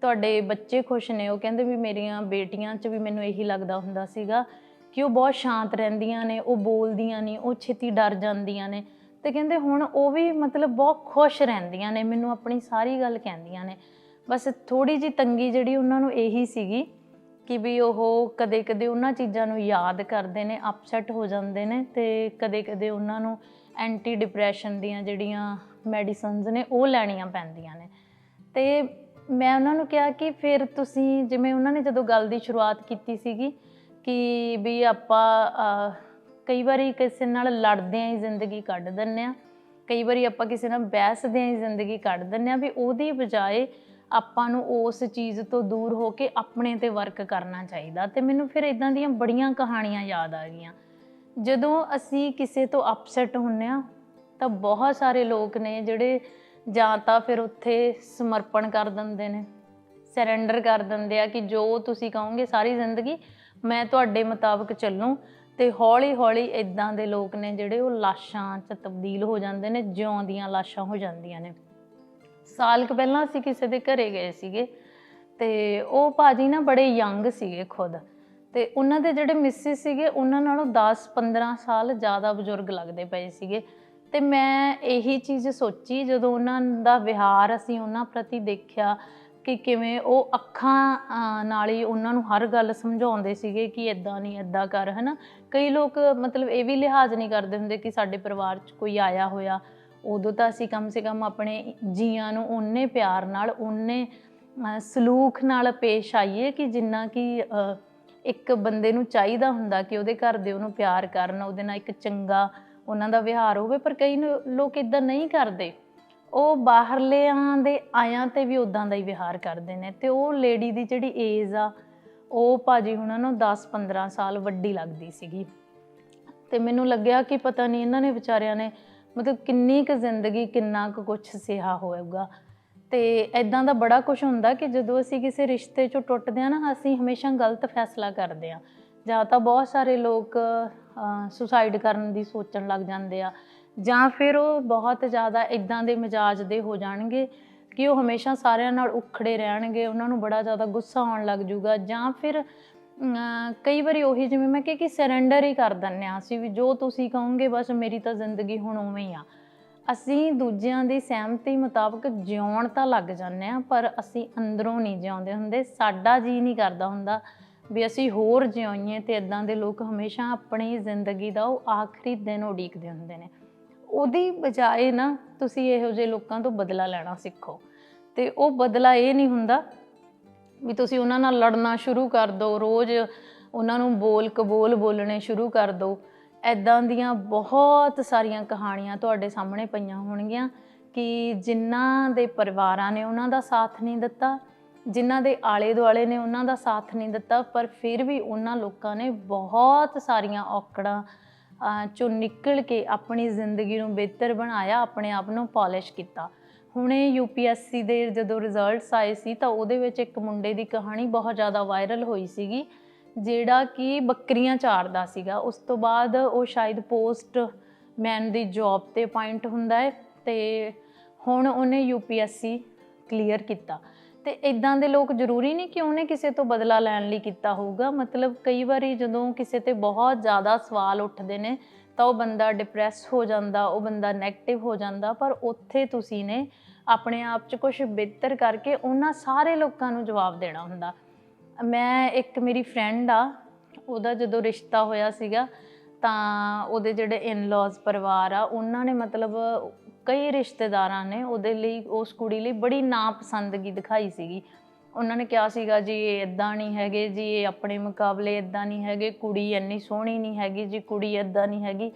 ਤੁਹਾਡੇ ਬੱਚੇ ਖੁਸ਼ ਨੇ, ਉਹ ਕਹਿੰਦੇ ਵੀ ਮੇਰੀਆਂ ਬੇਟੀਆਂ 'ਚ ਵੀ ਮੈਨੂੰ ਇਹੀ ਲੱਗਦਾ ਹੁੰਦਾ ਸੀਗਾ ਕਿ ਉਹ ਬਹੁਤ ਸ਼ਾਂਤ ਰਹਿੰਦੀਆਂ ਨੇ, ਉਹ ਬੋਲਦੀਆਂ ਨਹੀਂ, ਉਹ ਛੇਤੀ ਡਰ ਜਾਂਦੀਆਂ ਨੇ। ਤੇ ਕਹਿੰਦੇ ਹੁਣ ਉਹ ਵੀ ਮਤਲਬ ਬਹੁਤ ਖੁਸ਼ ਰਹਿੰਦੀਆਂ ਨੇ, ਮੈਨੂੰ ਆਪਣੀ ਸਾਰੀ ਗੱਲ ਕਹਿੰਦੀਆਂ ਨੇ। ਬਸ ਥੋੜੀ ਜੀ ਤੰਗੀ ਜਿਹੜੀ ਉਹਨਾਂ ਨੂੰ ਇਹੀ ਸੀਗੀ ਕਿ ਵੀ ਉਹ ਕਦੇ-ਕਦੇ ਉਹਨਾਂ ਚੀਜ਼ਾਂ ਨੂੰ ਯਾਦ ਕਰਦੇ ਨੇ ਅਪਸੈਟ ਹੋ ਜਾਂਦੇ ਨੇ ਤੇ ਕਦੇ-ਕਦੇ ਉਹਨਾਂ ਨੂੰ ਐਂਟੀ ਡਿਪਰੈਸ਼ਨ ਦੀਆਂ ਜਿਹੜੀਆਂ ਮੈਡੀਸਿਨਸ ਨੇ, ਉਹ ਲੈਣੀਆਂ ਪੈਂਦੀਆਂ ਨੇ। ਤੇ ਮੈਂ ਉਹਨਾਂ ਨੂੰ ਕਿਹਾ ਕਿ ਫਿਰ ਤੁਸੀਂ ਜਿਵੇਂ ਉਹਨਾਂ ਨੇ ਜਦੋਂ ਗੱਲ ਦੀ ਸ਼ੁਰੂਆਤ ਕੀਤੀ ਸੀਗੀ ਕਿ ਵੀ ਆਪਾਂ ਕਈ ਵਾਰੀ ਕਿਸੇ ਨਾਲ ਲੜਦੇ ਆਂ ਹੀ ਜ਼ਿੰਦਗੀ ਕੱਢ ਦਿੰਨੇ ਆ। ਕਈ ਵਾਰੀ ਆਪਾਂ ਕਿਸੇ ਨਾਲ ਬਹਿਸਦੇ ਆਂ ਹੀ ਜ਼ਿੰਦਗੀ ਕੱਢ ਦਿੰਨੇ ਆ ਵੀ ਉਹਦੀ ਬਜਾਏ ਆਪਾਂ ਨੂੰ ਉਸ ਚੀਜ਼ ਤੋਂ ਦੂਰ ਹੋ ਕੇ ਆਪਣੇ ਤੇ ਵਰਕ ਕਰਨਾ ਚਾਹੀਦਾ। ਤੇ ਮੈਨੂੰ ਫਿਰ ਇਦਾਂ ਦੀਆਂ ਬੜੀਆਂ ਕਹਾਣੀਆਂ ਯਾਦ ਆ ਗਈਆਂ। ਜਦੋਂ ਅਸੀਂ ਕਿਸੇ ਤੋਂ ਅਪਸੈਟ ਹੁੰਨੇ ਆ ਤਾਂ ਬਹੁਤ ਸਾਰੇ ਲੋਕ ਨੇ ਜਿਹੜੇ ਜਾਂ ਤਾਂ ਫਿਰ ਉੱਥੇ ਸਮਰਪਣ ਕਰ ਦਿੰਦੇ ਨੇ ਸਰੈਂਡਰ ਕਰ ਦਿੰਦੇ ਆ ਕਿ ਜੋ ਤੁਸੀਂ ਕਹੋਗੇ ਸਾਰੀ ਜ਼ਿੰਦਗੀ ਮੈਂ ਤੁਹਾਡੇ ਮੁਤਾਬਕ ਚੱਲੂੰ ਤੇ ਹੌਲੀ ਹੌਲੀ ਇਦਾਂ ਦੇ ਲੋਕ ਨੇ ਜਿਹੜੇ ਉਹ ਲਾਸ਼ਾਂ 'ਚ ਤਬਦੀਲ ਹੋ ਜਾਂਦੇ ਨੇ, ਜਿਉਂ ਦੀਆਂ ਲਾਸ਼ਾਂ ਹੋ ਜਾਂਦੀਆਂ ਨੇ। ਸਾਲ ਕੁ ਪਹਿਲਾਂ ਅਸੀਂ ਕਿਸੇ ਦੇ ਘਰੇ ਗਏ ਸੀਗੇ ਤੇ ਉਹ ਭਾਜੀ ਨਾ ਬੜੇ ਯੰਗ ਸੀਗੇ ਖੁਦ ਤੇ ਉਹਨਾਂ ਦੇ ਜਿਹੜੇ ਮਿਸਿਸ ਸੀਗੇ, ਉਹਨਾਂ ਨਾਲੋਂ 10-15 ਸਾਲ ਜ਼ਿਆਦਾ ਬਜ਼ੁਰਗ ਲੱਗਦੇ ਪਏ ਸੀਗੇ। ਤੇ ਮੈਂ ਇਹੀ ਚੀਜ਼ ਸੋਚੀ ਜਦੋਂ ਉਹਨਾਂ ਦਾ ਵਿਹਾਰ ਅਸੀਂ ਉਹਨਾਂ ਪ੍ਰਤੀ ਦੇਖਿਆ ਕਿ ਕਿਵੇਂ ਉਹ ਅੱਖਾਂ ਨਾਲ ਹੀ ਉਹਨਾਂ ਨੂੰ ਹਰ ਗੱਲ ਸਮਝਾਉਂਦੇ ਸੀਗੇ ਕਿ ਇਦਾਂ ਨਹੀਂ ਇਦਾਂ ਕਰ, ਹਨਾ? ਕਈ ਲੋਕ ਮਤਲਬ ਇਹ ਵੀ ਲਿਹਾਜ਼ ਨਹੀਂ ਕਰਦੇ ਹੁੰਦੇ ਕਿ ਸਾਡੇ ਪਰਿਵਾਰ 'ਚ ਕੋਈ ਆਇਆ ਹੋਇਆ, ਉਦੋਂ ਤਾਂ ਅਸੀਂ ਕਮ ਸੇ ਕਮ ਆਪਣੇ ਜੀਆਂ ਨੂੰ ਓਨੇ ਪਿਆਰ ਨਾਲ, ਓਨੇ ਸਲੂਕ ਨਾਲ ਪੇਸ਼ ਆਈਏ ਕਿ ਜਿੰਨਾ ਕਿ ਇੱਕ ਬੰਦੇ ਨੂੰ ਚਾਹੀਦਾ ਹੁੰਦਾ ਕਿ ਉਹਦੇ ਘਰ ਦੇ ਉਹਨੂੰ ਪਿਆਰ ਕਰਨ, ਉਹਦੇ ਨਾਲ ਇੱਕ ਚੰਗਾ ਉਹਨਾਂ ਦਾ ਵਿਹਾਰ ਹੋਵੇ, ਪਰ ਕਈ ਲੋਕ ਇਦਾਂ ਨਹੀਂ ਕਰਦੇ। ਉਹ ਬਾਹਰਲਿਆਂ ਦੇ ਆਇਆਂ ਤੇ ਵੀ ਉਦਾਂ ਦਾ ਹੀ ਵਿਹਾਰ ਕਰਦੇ ਨੇ ਤੇ ਉਹ ਲੇਡੀ ਦੀ ਜਿਹੜੀ ਏਜ ਆ, ਉਹ ਭਾਜੀ ਹੁਣਾਂ ਨੂੰ 10-15 ਸਾਲ ਵੱਡੀ ਲੱਗਦੀ ਸੀਗੀ। ਤੇ ਮੈਨੂੰ ਲੱਗਿਆ ਕਿ ਪਤਾ ਨਹੀਂ ਇਹਨਾਂ ਨੇ ਵਿਚਾਰਿਆਂ ਨੇ ਮਤਲਬ ਕਿੰਨੀ ਕੁ ਜ਼ਿੰਦਗੀ, ਕਿੰਨਾ ਕੁ ਕੁਝ ਸਿਹਾ ਹੋਏਗਾ। ਤੇ ਐਦਾਂ ਦਾ ਬੜਾ ਕੁਝ ਹੁੰਦਾ ਕਿ ਜਦੋਂ ਅਸੀਂ ਕਿਸੇ ਰਿਸ਼ਤੇ ਚੋਂ ਟੁੱਟਦੇ ਆ ਨਾ, ਅਸੀਂ ਹਮੇਸ਼ਾ ਗਲਤ ਫੈਸਲਾ ਕਰਦੇ ਆ ਜਾਂ ਤਾਂ ਬਹੁਤ ਸਾਰੇ ਲੋਕ ਸੁਸਾਈਡ ਕਰਨ ਦੀ ਸੋਚਣ ਲੱਗ ਜਾਂਦੇ ਆ। ਜਾਂ ਫਿਰ ਉਹ ਬਹੁਤ ਜ਼ਿਆਦਾ ਇਦਾਂ ਦੇ ਮਿਜਾਜ ਦੇ ਹੋ ਜਾਣਗੇ ਕਿ ਉਹ ਹਮੇਸ਼ਾ ਸਾਰਿਆਂ ਨਾਲ ਉਖੜੇ ਰਹਿਣਗੇ, ਉਹਨਾਂ ਨੂੰ ਬੜਾ ਜ਼ਿਆਦਾ ਗੁੱਸਾ ਆਉਣ ਲੱਗ ਜਾਊਗਾ। ਜਾਂ ਫਿਰ ਕਈ ਵਾਰੀ ਉਹੀ ਜਿਵੇਂ ਮੈਂ ਕਿਹਾ ਕਿ ਸਰੈਂਡਰ ਹੀ ਕਰ ਦਿੰਦੇ ਹਾਂ ਅਸੀਂ ਵੀ, ਜੋ ਤੁਸੀਂ ਕਹੋਗੇ ਬਸ ਮੇਰੀ ਤਾਂ ਜ਼ਿੰਦਗੀ ਹੁਣ ਉਵੇਂ ਹੀ ਆ। ਅਸੀਂ ਦੂਜਿਆਂ ਦੀ ਸਹਿਮਤੀ ਮੁਤਾਬਕ ਜਿਉਣ ਤਾਂ ਲੱਗ ਜਾਂਦੇ ਆ, ਪਰ ਅਸੀਂ ਅੰਦਰੋਂ ਨਹੀਂ ਜਿਉਂਦੇ ਹੁੰਦੇ, ਸਾਡਾ ਜੀ ਨਹੀਂ ਕਰਦਾ ਹੁੰਦਾ ਵੀ ਅਸੀਂ ਹੋਰ ਜਿਉਈਏ ਤੇ ਇਦਾਂ ਦੇ ਲੋਕ ਹਮੇਸ਼ਾ ਆਪਣੀ ਜ਼ਿੰਦਗੀ ਦਾ ਉਹ ਆਖਰੀ ਦਿਨ ਉਡੀਕਦੇ ਹੁੰਦੇ ਨੇ। ਉਹਦੀ ਬਜਾਏ ਨਾ ਤੁਸੀਂ ਇਹੋ ਜਿਹੇ ਲੋਕਾਂ ਤੋਂ ਬਦਲਾ ਲੈਣਾ ਸਿੱਖੋ। ਤੇ ਉਹ ਬਦਲਾ ਇਹ ਨਹੀਂ ਹੁੰਦਾ ਵੀ ਤੁਸੀਂ ਉਹਨਾਂ ਨਾਲ ਲੜਨਾ ਸ਼ੁਰੂ ਕਰ ਦਿਓ ਰੋਜ਼ ਉਹਨਾਂ ਨੂੰ ਬੋਲ ਕਬੋਲ ਬੋਲਣੇ ਸ਼ੁਰੂ ਕਰ ਦਿਓ ਐਦਾਂ ਦੀਆਂ ਬਹੁਤ ਸਾਰੀਆਂ ਕਹਾਣੀਆਂ ਤੁਹਾਡੇ ਸਾਹਮਣੇ ਪਈਆਂ ਹੋਣਗੀਆਂ ਕਿ ਜਿਨ੍ਹਾਂ ਦੇ ਪਰਿਵਾਰਾਂ ਨੇ ਉਹਨਾਂ ਦਾ ਸਾਥ ਨਹੀਂ ਦਿੱਤਾ ਜਿਨ੍ਹਾਂ ਦੇ ਆਲੇ ਦੁਆਲੇ ਨੇ ਉਹਨਾਂ ਦਾ ਸਾਥ ਨਹੀਂ ਦਿੱਤਾ, ਪਰ ਫਿਰ ਵੀ ਉਹਨਾਂ ਲੋਕਾਂ ਨੇ ਬਹੁਤ ਸਾਰੀਆਂ ਔਕੜਾਂ ਚੋਂ ਨਿਕਲ ਕੇ ਆਪਣੀ ਜ਼ਿੰਦਗੀ ਨੂੰ ਬਿਹਤਰ ਬਣਾਇਆ, ਆਪਣੇ ਆਪ ਨੂੰ ਪਾਲਿਸ਼ ਕੀਤਾ। ਹੁਣੇ ਯੂਪੀਐਸਸੀ ਦੇ ਜਦੋਂ ਰਿਜ਼ਲਟਸ ਆਏ ਸੀ, ਤਾਂ ਉਹਦੇ ਵਿੱਚ ਇੱਕ ਮੁੰਡੇ ਦੀ ਕਹਾਣੀ ਬਹੁਤ ਜ਼ਿਆਦਾ ਵਾਇਰਲ ਹੋਈ ਸੀਗੀ, ਜਿਹੜਾ ਕਿ ਬੱਕਰੀਆਂ ਚਾਰਦਾ ਸੀਗਾ। ਉਸ ਤੋਂ ਬਾਅਦ ਉਹ ਸ਼ਾਇਦ ਪੋਸਟ ਮੈਨ ਦੀ ਜੌਬ ਤੇ ਅਪਾਇੰਟ ਹੁੰਦਾ ਹੈ ਤੇ ਹੁਣ ਉਹਨੇ ਯੂਪੀਐਸਸੀ ਕਲੀਅਰ ਕੀਤਾ। ਤੇ ਇਦਾਂ ਦੇ ਲੋਕ ਜ਼ਰੂਰੀ ਨਹੀਂ ਕਿ ਉਹਨੇ ਕਿਸੇ ਤੋਂ ਬਦਲਾ ਲੈਣ ਲਈ ਕੀਤਾ ਹੋਊਗਾ। ਮਤਲਬ ਕਈ ਵਾਰੀ ਜਦੋਂ ਕਿਸੇ ਤੇ ਬਹੁਤ ਜ਼ਿਆਦਾ ਸਵਾਲ ਉੱਠਦੇ ਨੇ, ਤਾਂ ਉਹ ਬੰਦਾ ਡਿਪਰੈਸ ਹੋ ਜਾਂਦਾ, ਉਹ ਬੰਦਾ 네ਗੇਟਿਵ ਹੋ ਜਾਂਦਾ, ਪਰ ਉੱਥੇ ਤੁਸੀਂ ਨੇ ਆਪਣੇ ਆਪ 'ਚ ਕੁਝ ਬਿਹਤਰ ਕਰਕੇ ਉਹਨਾਂ ਸਾਰੇ ਲੋਕਾਂ ਨੂੰ ਜਵਾਬ ਦੇਣਾ ਹੁੰਦਾ। ਮੈਂ ਇੱਕ ਮੇਰੀ ਫਰੈਂਡ ਆ, ਉਹਦਾ ਜਦੋਂ ਰਿਸ਼ਤਾ ਹੋਇਆ ਸੀਗਾ, ਤਾਂ ਉਹਦੇ ਜਿਹੜੇ ਇਨ-ਲॉज ਪਰਿਵਾਰ ਆ, ਉਹਨਾਂ ਨੇ ਮਤਲਬ ਕਈ ਰਿਸ਼ਤੇਦਾਰਾਂ ਨੇ ਉਹਦੇ ਲਈ, ਉਸ ਕੁੜੀ ਲਈ ਬੜੀ ਨਾਪਸੰਦਗੀ ਦਿਖਾਈ ਸੀਗੀ। ਉਹਨਾਂ ਨੇ ਕਿਹਾ ਸੀਗਾ, ਜੀ, ਇਹ ਇਦਾਂ ਨਹੀਂ ਹੈਗੇ, ਜੀ, ਇਹ ਆਪਣੇ ਮੁਕਾਬਲੇ ਇਦਾਂ ਨਹੀਂ ਹੈਗੇ, ਕੁੜੀ ਇੰਨੀ ਸੋਹਣੀ ਨਹੀਂ ਹੈਗੀ, ਜੀ, ਕੁੜੀ ਇਦਾਂ ਨਹੀਂ ਹੈਗੀ।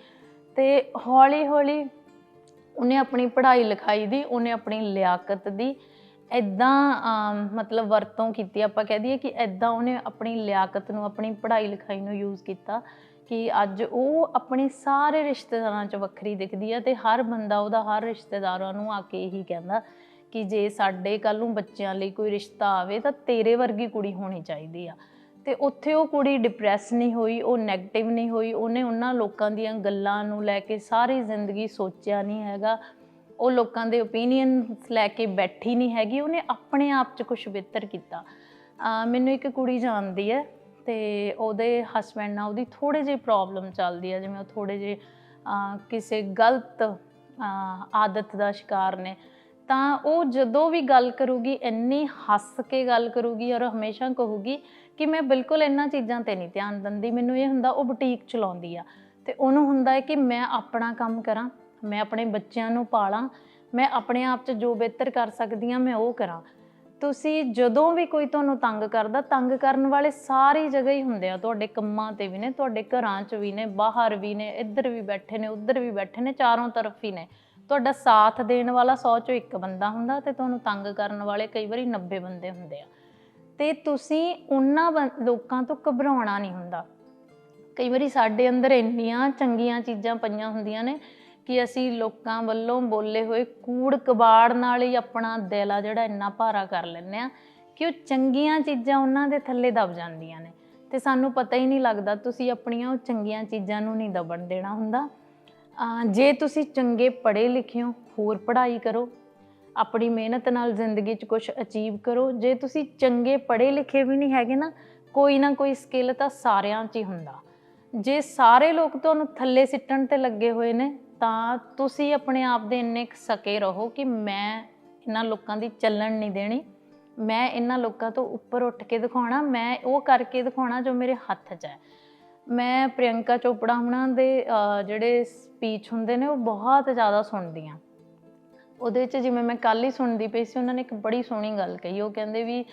ਤੇ ਹੌਲੀ ਹੌਲੀ ਉਹਨੇ ਆਪਣੀ ਪੜ੍ਹਾਈ ਲਿਖਾਈ ਦੀ, ਉਹਨੇ ਆਪਣੀ ਲਿਆਕਤ ਦੀ ਇਦਾਂ ਮਤਲਬ ਵਰਤੋਂ ਕੀਤੀ। ਆਪਾਂ ਕਹਿ ਦਈਏ ਕਿ ਇਦਾਂ ਉਹਨੇ ਆਪਣੀ ਲਿਆਕਤ ਨੂੰ, ਆਪਣੀ ਪੜ੍ਹਾਈ ਲਿਖਾਈ ਨੂੰ ਯੂਜ਼ ਕੀਤਾ। ਕਿ ਅੱਜ ਉਹ ਆਪਣੇ ਸਾਰੇ ਰਿਸ਼ਤੇਦਾਰਾਂ 'ਚ ਵੱਖਰੀ ਦਿਖਦੀ ਆ ਤੇ ਹਰ ਬੰਦਾ ਉਹਦਾ ਹਰ ਰਿਸ਼ਤੇਦਾਰਾਂ ਨੂੰ ਆ ਕੇ ਇਹੀ ਕਹਿੰਦਾ ਕਿ ਜੇ ਸਾਡੇ ਕੱਲ ਨੂੰ ਬੱਚਿਆਂ ਲਈ ਕੋਈ ਰਿਸ਼ਤਾ ਆਵੇ ਤਾਂ ਤੇਰੇ ਵਰਗੀ ਕੁੜੀ ਹੋਣੀ ਚਾਹੀਦੀ ਆ। ਤੇ ਉੱਥੇ ਉਹ ਕੁੜੀ ਡਿਪਰੈਸ ਨਹੀਂ ਹੋਈ, ਉਹ 네ਗੇਟਿਵ ਨਹੀਂ ਹੋਈ, ਉਹਨੇ ਉਹਨਾਂ ਲੋਕਾਂ ਦੀਆਂ ਗੱਲਾਂ ਨੂੰ ਲੈ ਕੇ ਸਾਰੀ ਜ਼ਿੰਦਗੀ ਸੋਚਿਆ ਨਹੀਂ ਹੈਗਾ, ਉਹ ਲੋਕਾਂ ਦੇ ਓਪੀਨੀਅਨਸ ਲੈ ਕੇ ਬੈਠੀ ਨਹੀਂ ਹੈਗੀ, ਉਹਨੇ ਆਪਣੇ ਆਪ 'ਚ ਕੁਝ ਬਿਹਤਰ ਕੀਤਾ। ਮੈਨੂੰ ਇੱਕ ਕੁੜੀ ਜਾਣਦੀ ਹੈ ਤੇ ਉਹਦੇ ਹਸਬੰਡ ਨਾਲ ਉਹਦੀ ਥੋੜੀ ਜਿਹੀ ਪ੍ਰੋਬਲਮ ਚੱਲਦੀ ਹੈ ਜਿਵੇਂ ਉਹ ਥੋੜੇ ਜਿਹੇ ਕਿਸੇ ਗਲਤ ਆਦਤ ਦਾ ਸ਼ਿਕਾਰ ਨੇ। ਤਾਂ ਉਹ ਜਦੋਂ ਵੀ ਗੱਲ ਕਰੂਗੀ, ਇੰਨੀ ਹੱਸ ਕੇ ਗੱਲ ਕਰੂਗੀ ਔਰ ਹਮੇਸ਼ਾ ਕਹੂਗੀ ਕਿ ਮੈਂ ਬਿਲਕੁਲ ਇਹਨਾਂ ਚੀਜ਼ਾਂ ਤੇ ਨਹੀਂ ਧਿਆਨ ਦਿੰਦੀ। ਮੈਨੂੰ ਇਹ ਹੁੰਦਾ ਉਹ ਬੁਟੀਕ ਚਲਾਉਂਦੀ ਆ। ਤੇ ਉਹਨੂੰ ਹੁੰਦਾ ਹੈ ਕਿ ਮੈਂ ਆਪਣਾ ਕੰਮ ਕਰਾਂ, ਮੈਂ ਆਪਣੇ ਬੱਚਿਆਂ ਨੂੰ ਪਾਲਾਂ, ਮੈਂ ਆਪਣੇ ਆਪ 'ਚ ਜੋ ਬਿਹਤਰ ਕਰ ਸਕਦੀ ਹਾਂ, ਮੈਂ ਉਹ ਕਰਾਂ। ਤੁਸੀਂ ਜਦੋਂ ਵੀ ਕੋਈ ਤੁਹਾਨੂੰ ਤੰਗ ਕਰਦਾ, ਤੰਗ ਕਰਨ ਵਾਲੇ ਸਾਰੀ ਜਗ੍ਹਾ ਹੀ ਹੁੰਦੇ ਆ। ਤੁਹਾਡੇ ਕੰਮਾਂ ਤੇ ਵੀ ਨੇ, ਤੁਹਾਡੇ ਘਰਾਂ 'ਚ ਵੀ ਨੇ, ਬਾਹਰ ਵੀ ਨੇ, ਇੱਧਰ ਵੀ ਬੈਠੇ ਨੇ, ਉੱਧਰ ਵੀ ਬੈਠੇ ਨੇ, ਚਾਰੋਂ ਤਰਫ ਹੀ ਨੇ। ਤੁਹਾਡਾ ਸਾਥ ਦੇਣ ਵਾਲਾ 100 ਚੋਂ ਇੱਕ ਬੰਦਾ ਹੁੰਦਾ ਤੇ ਤੁਹਾਨੂੰ ਤੰਗ ਕਰਨ ਵਾਲੇ ਕਈ ਵਾਰੀ 90 ਬੰਦੇ ਹੁੰਦੇ ਆ। ਤੇ ਤੁਸੀਂ ਉਹਨਾਂ ਬੰ- ਲੋਕਾਂ ਤੋਂ ਘਬਰਾਉਣਾ ਨਹੀਂ ਹੁੰਦਾ। ਕਈ ਵਾਰੀ ਸਾਡੇ ਅੰਦਰ ਇੰਨੀਆਂ ਚੰਗੀਆਂ ਚੀਜ਼ਾਂ ਪਈਆਂ ਹੁੰਦੀਆਂ ਨੇ ਕਿ ਅਸੀਂ ਲੋਕਾਂ ਵੱਲੋਂ ਬੋਲੇ ਹੋਏ ਕੂੜ ਕਬਾੜ ਨਾਲ ਹੀ ਆਪਣਾ ਦਿਲ ਆ ਜਿਹੜਾ ਇੰਨਾ ਭਾਰਾ ਕਰ ਲੈਂਦੇ ਆ ਕਿ ਉਹ ਚੰਗੀਆਂ ਚੀਜ਼ਾਂ ਉਹਨਾਂ ਦੇ ਥੱਲੇ ਦਬ ਜਾਂਦੀਆਂ ਨੇ। ਤੇ ਸਾਨੂੰ ਪਤਾ ਹੀ ਨਹੀਂ ਲੱਗਦਾ ਤੁਸੀਂ ਆਪਣੀਆਂ ਉਹ ਚੰਗੀਆਂ ਚੀਜ਼ਾਂ ਨੂੰ ਨਹੀਂ ਦਬਣ ਦੇਣਾ ਹੁੰਦਾ। ਜੇ ਤੁਸੀਂ ਚੰਗੇ ਪੜ੍ਹੇ ਲਿਖੇ ਹੋ, ਹੋਰ ਪੜ੍ਹਾਈ ਕਰੋ। ਆਪਣੀ ਮਿਹਨਤ ਨਾਲ ਜ਼ਿੰਦਗੀ 'ਚ ਕੁਝ ਅਚੀਵ ਕਰੋ। ਜੇ ਤੁਸੀਂ ਚੰਗੇ ਪੜ੍ਹੇ ਲਿਖੇ ਵੀ ਨਹੀਂ ਹੈਗੇ ਨਾ, ਕੋਈ ਨਾ ਕੋਈ ਸਕਿੱਲ ਤਾਂ ਸਾਰਿਆਂ 'ਚ ਹੀ ਹੁੰਦਾ। ਜੇ ਸਾਰੇ ਲੋਕ ਤੁਹਾਨੂੰ ਥੱਲੇ ਸਿੱਟਣ ਤੇ ਲੱਗੇ ਹੋਏ ਨੇ ਤਾਂ ਤੁਸੀਂ ਆਪਣੇ ਆਪ ਦੇ ਇੰਨੇ ਕੁ ਸਕੇ ਰਹੋ ਕਿ ਮੈਂ ਇਹਨਾਂ ਲੋਕਾਂ ਦੀ ਚੱਲਣ ਨਹੀਂ ਦੇਣੀ। ਮੈਂ ਇਹਨਾਂ ਲੋਕਾਂ ਤੋਂ ਉੱਪਰ ਉੱਠ ਕੇ ਦਿਖਾਉਣਾ, ਮੈਂ ਉਹ ਕਰਕੇ ਦਿਖਾਉਣਾ ਜੋ ਮੇਰੇ ਹੱਥ 'ਚ ਹੈ। ਮੈਂ ਪ੍ਰਿਯੰਕਾ ਚੋਪੜਾ ਹੁਣਾਂ ਦੇ ਜਿਹੜੇ ਸਪੀਚ ਹੁੰਦੇ ਨੇ ਉਹ ਬਹੁਤ ਜ਼ਿਆਦਾ ਸੁਣਦੀ ਹਾਂ ਉਹਦੇ 'ਚ ਜਿਵੇਂ ਮੈਂ ਕੱਲ ਹੀ ਸੁਣਦੀ ਪਈ ਸੀ, ਉਹਨਾਂ ਨੇ ਇੱਕ ਬੜੀ ਸੋਹਣੀ ਗੱਲ ਕਹੀ। ਉਹ ਕਹਿੰਦੇ ਵੀ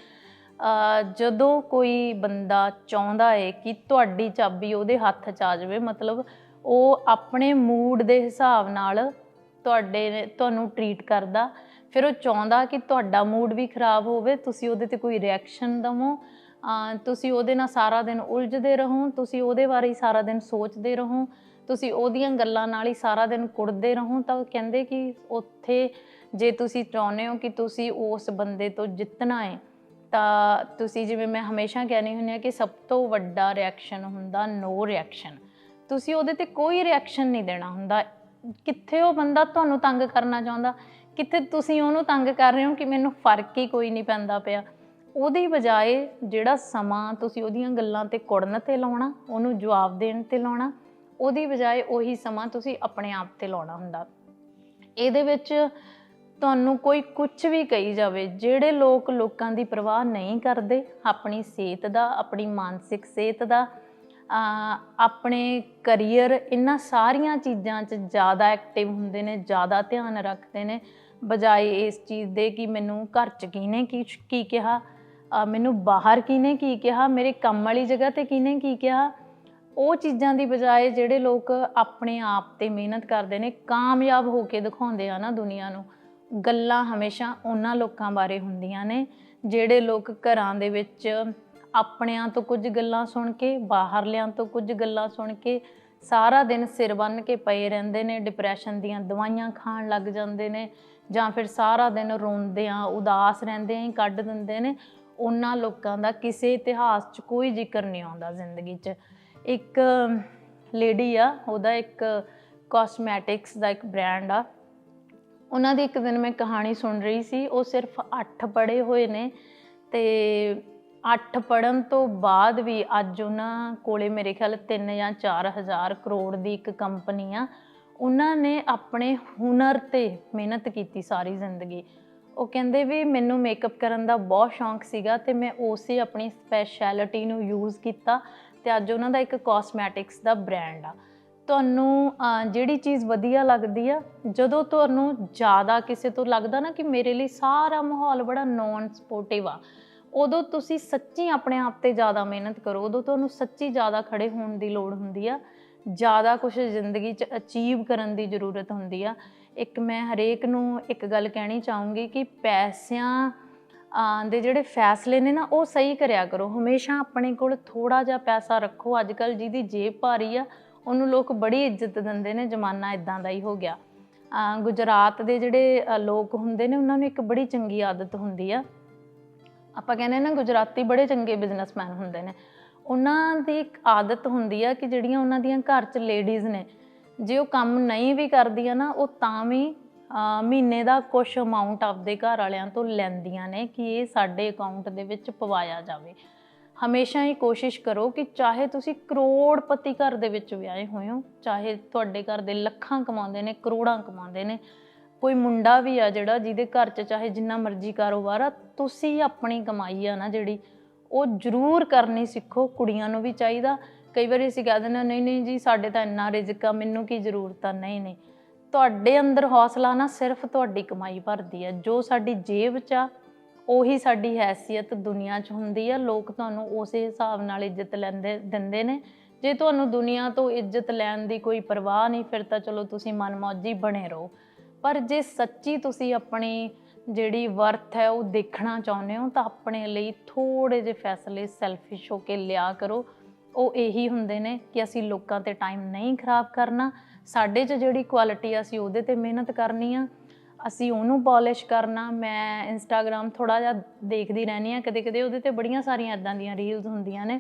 ਜਦੋਂ ਕੋਈ ਬੰਦਾ ਚਾਹੁੰਦਾ ਏ ਕਿ ਤੁਹਾਡੀ ਚਾਬੀ ਉਹਦੇ ਹੱਥ 'ਚ ਆ ਜਾਵੇ, ਮਤਲਬ ਉਹ ਆਪਣੇ ਮੂਡ ਦੇ ਹਿਸਾਬ ਨਾਲ ਤੁਹਾਡੇ, ਤੁਹਾਨੂੰ ਟਰੀਟ ਕਰਦਾ। ਫਿਰ ਉਹ ਚਾਹੁੰਦਾ ਕਿ ਤੁਹਾਡਾ ਮੂਡ ਵੀ ਖਰਾਬ ਹੋਵੇ, ਤੁਸੀਂ ਉਹਦੇ ਤੇ ਕੋਈ ਰਿਐਕਸ਼ਨ ਦਵੋ। ਤੁਸੀਂ ਉਹਦੇ ਨਾਲ ਸਾਰਾ ਦਿਨ ਉਲਝਦੇ ਰਹੋ, ਤੁਸੀਂ ਉਹਦੇ ਬਾਰੇ ਹੀ ਸਾਰਾ ਦਿਨ ਸੋਚਦੇ ਰਹੋ, ਤੁਸੀਂ ਉਹਦੀਆਂ ਗੱਲਾਂ ਨਾਲ ਹੀ ਸਾਰਾ ਦਿਨ ਕੁੜਦੇ ਰਹੋ, ਤਾਂ ਉਹ ਕਹਿੰਦੇ ਕਿ ਉੱਥੇ ਜੇ ਤੁਸੀਂ ਚਾਹੁੰਦੇ ਹੋ ਕਿ ਤੁਸੀਂ ਉਸ ਬੰਦੇ ਤੋਂ ਜਿੱਤਣਾ ਹੈ ਤਾਂ ਤੁਸੀਂ ਜਿਵੇਂ ਮੈਂ ਹਮੇਸ਼ਾ ਕਹਿੰਦੀ ਹੁੰਦੀ ਹਾਂ ਕਿ ਸਭ ਤੋਂ ਵੱਡਾ ਰਿਐਕਸ਼ਨ ਹੁੰਦਾ ਨੋ ਰਿਐਕਸ਼ਨ ਤੁਸੀਂ ਉਹਦੇ ਤੇ ਕੋਈ ਰਿਐਕਸ਼ਨ ਨਹੀਂ ਦੇਣਾ ਹੁੰਦਾ। ਕਿੱਥੇ ਉਹ ਬੰਦਾ ਤੁਹਾਨੂੰ ਤੰਗ ਕਰਨਾ ਚਾਹੁੰਦਾ? ਕਿੱਥੇ ਤੁਸੀਂ ਉਹਨੂੰ ਤੰਗ ਕਰ ਰਹੇ ਹੋ ਕਿ ਮੈਨੂੰ ਫ਼ਰਕ ਹੀ ਕੋਈ ਨਹੀਂ ਪੈਂਦਾ ਪਿਆ? ਉਹਦੀ ਬਜਾਏ ਜਿਹੜਾ ਸਮਾਂ ਤੁਸੀਂ ਉਹਦੀਆਂ ਗੱਲਾਂ ਤੇ ਕੁੜਨ ਤੇ ਲਾਉਣਾ, ਉਹਨੂੰ ਜਵਾਬ ਦੇਣ ਤੇ ਲਾਉਣਾ, ਉਹਦੀ ਬਜਾਏ ਉਹੀ ਸਮਾਂ ਤੁਸੀਂ ਆਪਣੇ ਆਪ ਤੇ ਲਾਉਣਾ ਹੁੰਦਾ। ਇਹਦੇ ਵਿੱਚ ਤੁਹਾਨੂੰ ਕੋਈ ਕੁਝ ਵੀ ਕਹੀ ਜਾਵੇ, ਜਿਹੜੇ ਲੋਕ ਲੋਕਾਂ ਦੀ ਪਰਵਾਹ ਨਹੀਂ ਕਰਦੇ, ਆਪਣੀ ਸਿਹਤ ਦਾ, ਆਪਣੀ ਮਾਨਸਿਕ ਸਿਹਤ ਦਾ ਆਪਣੇ ਕਰੀਅਰ ਇਹਨਾਂ ਸਾਰੀਆਂ ਚੀਜ਼ਾਂ 'ਚ ਜ਼ਿਆਦਾ ਐਕਟਿਵ ਹੁੰਦੇ ਨੇ, ਜ਼ਿਆਦਾ ਧਿਆਨ ਰੱਖਦੇ ਨੇ, ਬਜਾਏ ਇਸ ਚੀਜ਼ ਦੇ ਕਿ ਮੈਨੂੰ ਘਰ 'ਚ ਕਿਹਨੇ ਕੀ ਕੀ ਕਿਹਾ ਮੈਨੂੰ ਬਾਹਰ ਕਿਹਨੇ ਕੀ ਕਿਹਾ, ਮੇਰੇ ਕੰਮ ਵਾਲੀ ਜਗ੍ਹਾ ਤੇ ਕਿਹਨੇ ਕੀ ਕਿਹਾ, ਉਹ ਚੀਜ਼ਾਂ ਦੀ ਬਜਾਏ ਜਿਹੜੇ ਲੋਕ ਆਪਣੇ ਆਪ ਤੇ ਮਿਹਨਤ ਕਰਦੇ ਨੇ, ਕਾਮਯਾਬ ਹੋ ਕੇ ਦਿਖਾਉਂਦੇ ਆ ਨਾ ਦੁਨੀਆ ਨੂੰ, ਗੱਲਾਂ ਹਮੇਸ਼ਾ ਉਹਨਾਂ ਲੋਕਾਂ ਬਾਰੇ ਹੁੰਦੀਆਂ ਨੇ, ਜਿਹੜੇ ਲੋਕ ਘਰਾਂ ਦੇ ਵਿੱਚ ਆਪਣਿਆਂ ਤੋਂ ਕੁਝ ਗੱਲਾਂ ਸੁਣ ਕੇ, ਬਾਹਰਲਿਆਂ ਤੋਂ ਕੁਝ ਗੱਲਾਂ ਸੁਣ ਕੇ, ਸਾਰਾ ਦਿਨ ਸਿਰ ਬੰਨ ਕੇ ਪਏ ਰਹਿੰਦੇ ਨੇ ਡਿਪਰੈਸ਼ਨ ਦੀਆਂ ਦਵਾਈਆਂ ਖਾਣ ਲੱਗ ਜਾਂਦੇ ਨੇ ਜਾਂ ਫਿਰ ਸਾਰਾ ਦਿਨ ਰੋਂਦੇ ਆ ਉਦਾਸ ਰਹਿੰਦੇ ਆ ਹੀ ਕੱਢ ਦਿੰਦੇ ਨੇ। ਉਹਨਾਂ ਲੋਕਾਂ ਦਾ ਕਿਸੇ ਇਤਿਹਾਸ 'ਚ ਕੋਈ ਜ਼ਿਕਰ ਨਹੀਂ ਆਉਂਦਾ ਜ਼ਿੰਦਗੀ 'ਚ। ਇੱਕ ਲੇਡੀ ਆ, ਉਹਦਾ ਇੱਕ ਕਾਸਮੈਟਿਕਸ ਦਾ ਇੱਕ ਬ੍ਰਾਂਡ ਆ। ਉਹਨਾਂ ਦੀ ਇੱਕ ਦਿਨ ਮੈਂ ਕਹਾਣੀ ਸੁਣ ਰਹੀ ਸੀ, ਉਹ ਸਿਰਫ 8 ਪੜ੍ਹੇ ਹੋਏ ਨੇ ਤੇ 8 ਪੜਨ ਤੋਂ ਬਾਅਦ ਵੀ ਅੱਜ ਉਹਨਾਂ ਕੋਲੇ ਮੇਰੇ ਖਿਆਲ 3 ਜਾਂ 4 ਹਜ਼ਾਰ ਕਰੋੜ ਦੀ ਇੱਕ ਕੰਪਨੀ ਆ, ਉਹਨਾਂ ਨੇ ਆਪਣੇ ਹੁਨਰ ਤੇ ਮਿਹਨਤ ਕੀਤੀ ਸਾਰੀ ਜ਼ਿੰਦਗੀ। ਉਹ ਕਹਿੰਦੇ ਵੀ ਮੈਨੂੰ ਮੇਕਅਪ ਕਰਨ ਦਾ ਬਹੁਤ ਸ਼ੌਂਕ ਸੀਗਾ ਤੇ ਮੈਂ ਉਸੇ ਆਪਣੀ ਸਪੈਸ਼ਲਿਟੀ ਨੂੰ ਯੂਜ਼ ਕੀਤਾ ਤੇ ਅੱਜ ਉਹਨਾਂ ਦਾ ਇੱਕ ਕਾਸਮੈਟਿਕਸ ਦਾ ਬ੍ਰਾਂਡ ਆ। ਤੁਹਾਨੂੰ ਜਿਹੜੀ ਚੀਜ਼ ਵਧੀਆ ਲੱਗਦੀ ਆ, ਜਦੋਂ ਤੁਹਾਨੂੰ ਜ਼ਿਆਦਾ ਕਿਸੇ ਤੋਂ ਲੱਗਦਾ ਨਾ ਕਿ ਮੇਰੇ ਲਈ ਸਾਰਾ ਮਾਹੌਲ ਬੜਾ ਨੌਨ ਸਪੋਰਟਿਵ ਆ ਉਦੋਂ ਤੁਸੀਂ ਸੱਚੀ ਆਪਣੇ ਆਪ ਤੇ ਜ਼ਿਆਦਾ ਮਿਹਨਤ ਕਰੋ, ਉਦੋਂ ਤੁਹਾਨੂੰ ਸੱਚੀ ਜ਼ਿਆਦਾ ਖੜੇ ਹੋਣ ਦੀ ਲੋੜ ਹੁੰਦੀ ਆ। ਜ਼ਿਆਦਾ ਕੁਝ ਜ਼ਿੰਦਗੀ 'ਚ ਅਚੀਵ ਕਰਨ ਦੀ ਜ਼ਰੂਰਤ ਹੁੰਦੀ ਆ। ਇੱਕ ਮੈਂ ਹਰੇਕ ਨੂੰ ਇੱਕ ਗੱਲ ਕਹਿਣੀ ਚਾਹੂੰਗੀ ਕਿ ਪੈਸਿਆਂ ਦੇ ਜਿਹੜੇ ਫੈਸਲੇ ਨੇ ਨਾ, ਉਹ ਸਹੀ ਕਰਿਆ ਕਰੋ। ਹਮੇਸ਼ਾ ਆਪਣੇ ਕੋਲ ਥੋੜਾ ਜਿਹਾ ਪੈਸਾ ਰੱਖੋ। ਅੱਜ ਕੱਲ ਜਿਹਦੀ ਜੇਬ ਭਾਰੀ ਆ, ਉਹਨੂੰ ਲੋਕ ਬੜੀ ਇੱਜ਼ਤ ਦਿੰਦੇ ਨੇ, ਜ਼ਮਾਨਾ ਇਦਾਂ ਦਾ ਹੀ ਹੋ ਗਿਆ। ਗੁਜਰਾਤ ਦੇ ਜਿਹੜੇ ਲੋਕ ਹੁੰਦੇ ਨੇ, ਉਹਨਾਂ ਨੂੰ ਇੱਕ ਬੜੀ ਚੰਗੀ ਆਦਤ ਹੁੰਦੀ ਆ। ਆਪਾਂ ਕਹਿੰਦੇ ਨਾ ਗੁਜਰਾਤੀ ਬੜੇ ਚੰਗੇ ਬਿਜ਼ਨਸਮੈਨ ਹੁੰਦੇ ਨੇ। ਉਹਨਾਂ ਦੀ ਇੱਕ ਆਦਤ ਹੁੰਦੀ ਆ ਕਿ ਜਿਹੜੀਆਂ ਉਹਨਾਂ ਦੀਆਂ ਘਰ 'ਚ ਲੇਡੀਜ਼ ਨੇ, ਜੇ ਉਹ ਕੰਮ ਨਹੀਂ ਵੀ ਕਰਦੀਆਂ ਨਾ, ਉਹ ਤਾਂ ਵੀ ਮਹੀਨੇ ਦਾ ਕੁਝ ਅਮਾਉਂਟ ਆਪਦੇ ਘਰ ਵਾਲਿਆਂ ਤੋਂ ਲੈਂਦੀਆਂ ਨੇ ਕਿ ਇਹ ਸਾਡੇ ਅਕਾਊਂਟ ਦੇ ਵਿੱਚ ਪਵਾਇਆ ਜਾਵੇ। ਹਮੇਸ਼ਾ ਹੀ ਕੋਸ਼ਿਸ਼ ਕਰੋ ਕਿ ਚਾਹੇ ਤੁਸੀਂ ਕਰੋੜਪਤੀ ਘਰ ਦੇ ਵਿੱਚ ਵਿਆਹੇ ਹੋਏ ਹੋ, ਚਾਹੇ ਤੁਹਾਡੇ ਘਰ ਦੇ ਲੱਖਾਂ ਕਮਾਉਂਦੇ ਨੇ, ਕਰੋੜਾਂ ਕਮਾਉਂਦੇ ਨੇ ਕੋਈ ਮੁੰਡਾ ਵੀ ਆ ਜਿਹੜਾ ਜਿਹਦੇ ਘਰ 'ਚ ਚਾਹੇ ਜਿੰਨਾ ਮਰਜ਼ੀ ਕਾਰੋਬਾਰ ਆ ਤੁਸੀਂ ਆਪਣੀ ਕਮਾਈ ਆ ਨਾ ਜਿਹੜੀ ਉਹ ਜ਼ਰੂਰ ਕਰਨੀ ਸਿੱਖੋ ਕੁੜੀਆਂ ਨੂੰ ਵੀ ਚਾਹੀਦਾ। ਕਈ ਵਾਰੀ ਅਸੀਂ ਕਹਿ ਦਿੰਦੇ ਹਾਂ, ਨਹੀਂ ਨਹੀਂ ਜੀ ਸਾਡੇ ਤਾਂ ਇੰਨਾ ਰਿਜ਼ਕ ਆ ਮੈਨੂੰ ਕੀ ਜ਼ਰੂਰਤ ਆ? ਨਹੀਂ ਨਹੀਂ। ਤੁਹਾਡੇ ਅੰਦਰ ਹੌਸਲਾ ਨਾ ਸਿਰਫ ਤੁਹਾਡੀ ਕਮਾਈ ਭਰਦੀ ਆ। ਜੋ ਸਾਡੀ ਜੇਬ 'ਚ ਆ ਉਹੀ ਸਾਡੀ ਹੈਸੀਅਤ ਦੁਨੀਆ 'ਚ ਹੁੰਦੀ ਆ। ਲੋਕ ਤੁਹਾਨੂੰ ਉਸੇ ਹਿਸਾਬ ਨਾਲ ਇੱਜ਼ਤ ਲੈਂਦੇ ਦਿੰਦੇ ਨੇ। ਜੇ ਤੁਹਾਨੂੰ ਦੁਨੀਆ ਤੋਂ ਇੱਜ਼ਤ ਲੈਣ ਦੀ ਕੋਈ ਪਰਵਾਹ ਨਹੀਂ ਫਿਰ ਤਾਂ ਚਲੋ ਤੁਸੀਂ ਮਨਮੌਜੀ ਬਣੇ ਰਹੋ। ਪਰ ਜੇ ਸੱਚੀ ਤੁਸੀਂ ਆਪਣੀ ਜਿਹੜੀ ਵਰਥ ਹੈ ਉਹ ਦੇਖਣਾ ਚਾਹੁੰਦੇ ਹੋ, ਤਾਂ ਆਪਣੇ ਲਈ ਥੋੜੇ ਜਿਹੇ ਫੈਸਲੇ ਸੈਲਫਿਸ਼ ਹੋ ਕੇ ਲਿਆ ਕਰੋ। ਉਹ ਇਹੀ ਹੁੰਦੇ ਨੇ ਕਿ ਅਸੀਂ ਲੋਕਾਂ ਤੇ ਟਾਈਮ ਨਹੀਂ ਖਰਾਬ ਕਰਨਾ। ਸਾਡੇ 'ਚ ਜਿਹੜੀ ਕੁਆਲਿਟੀ ਆ, ਅਸੀਂ ਉਹਦੇ ਤੇ ਮਿਹਨਤ ਕਰਨੀ ਆ। ਅਸੀਂ ਉਹਨੂੰ ਪਾਲਿਸ਼ ਕਰਨਾ। ਮੈਂ ਇੰਸਟਾਗ੍ਰam ਥੋੜਾ ਜਿਹਾ ਦੇਖਦੀ ਰਹਿੰਦੀ ਆ ਕਦੇ ਕਦੇ ਉਹਦੇ ਤੇ ਬੜੀਆਂ ਸਾਰੀਆਂ ਇਦਾਂ ਦੀਆਂ ਰੀਲਸ ਹੁੰਦੀਆਂ ਨੇ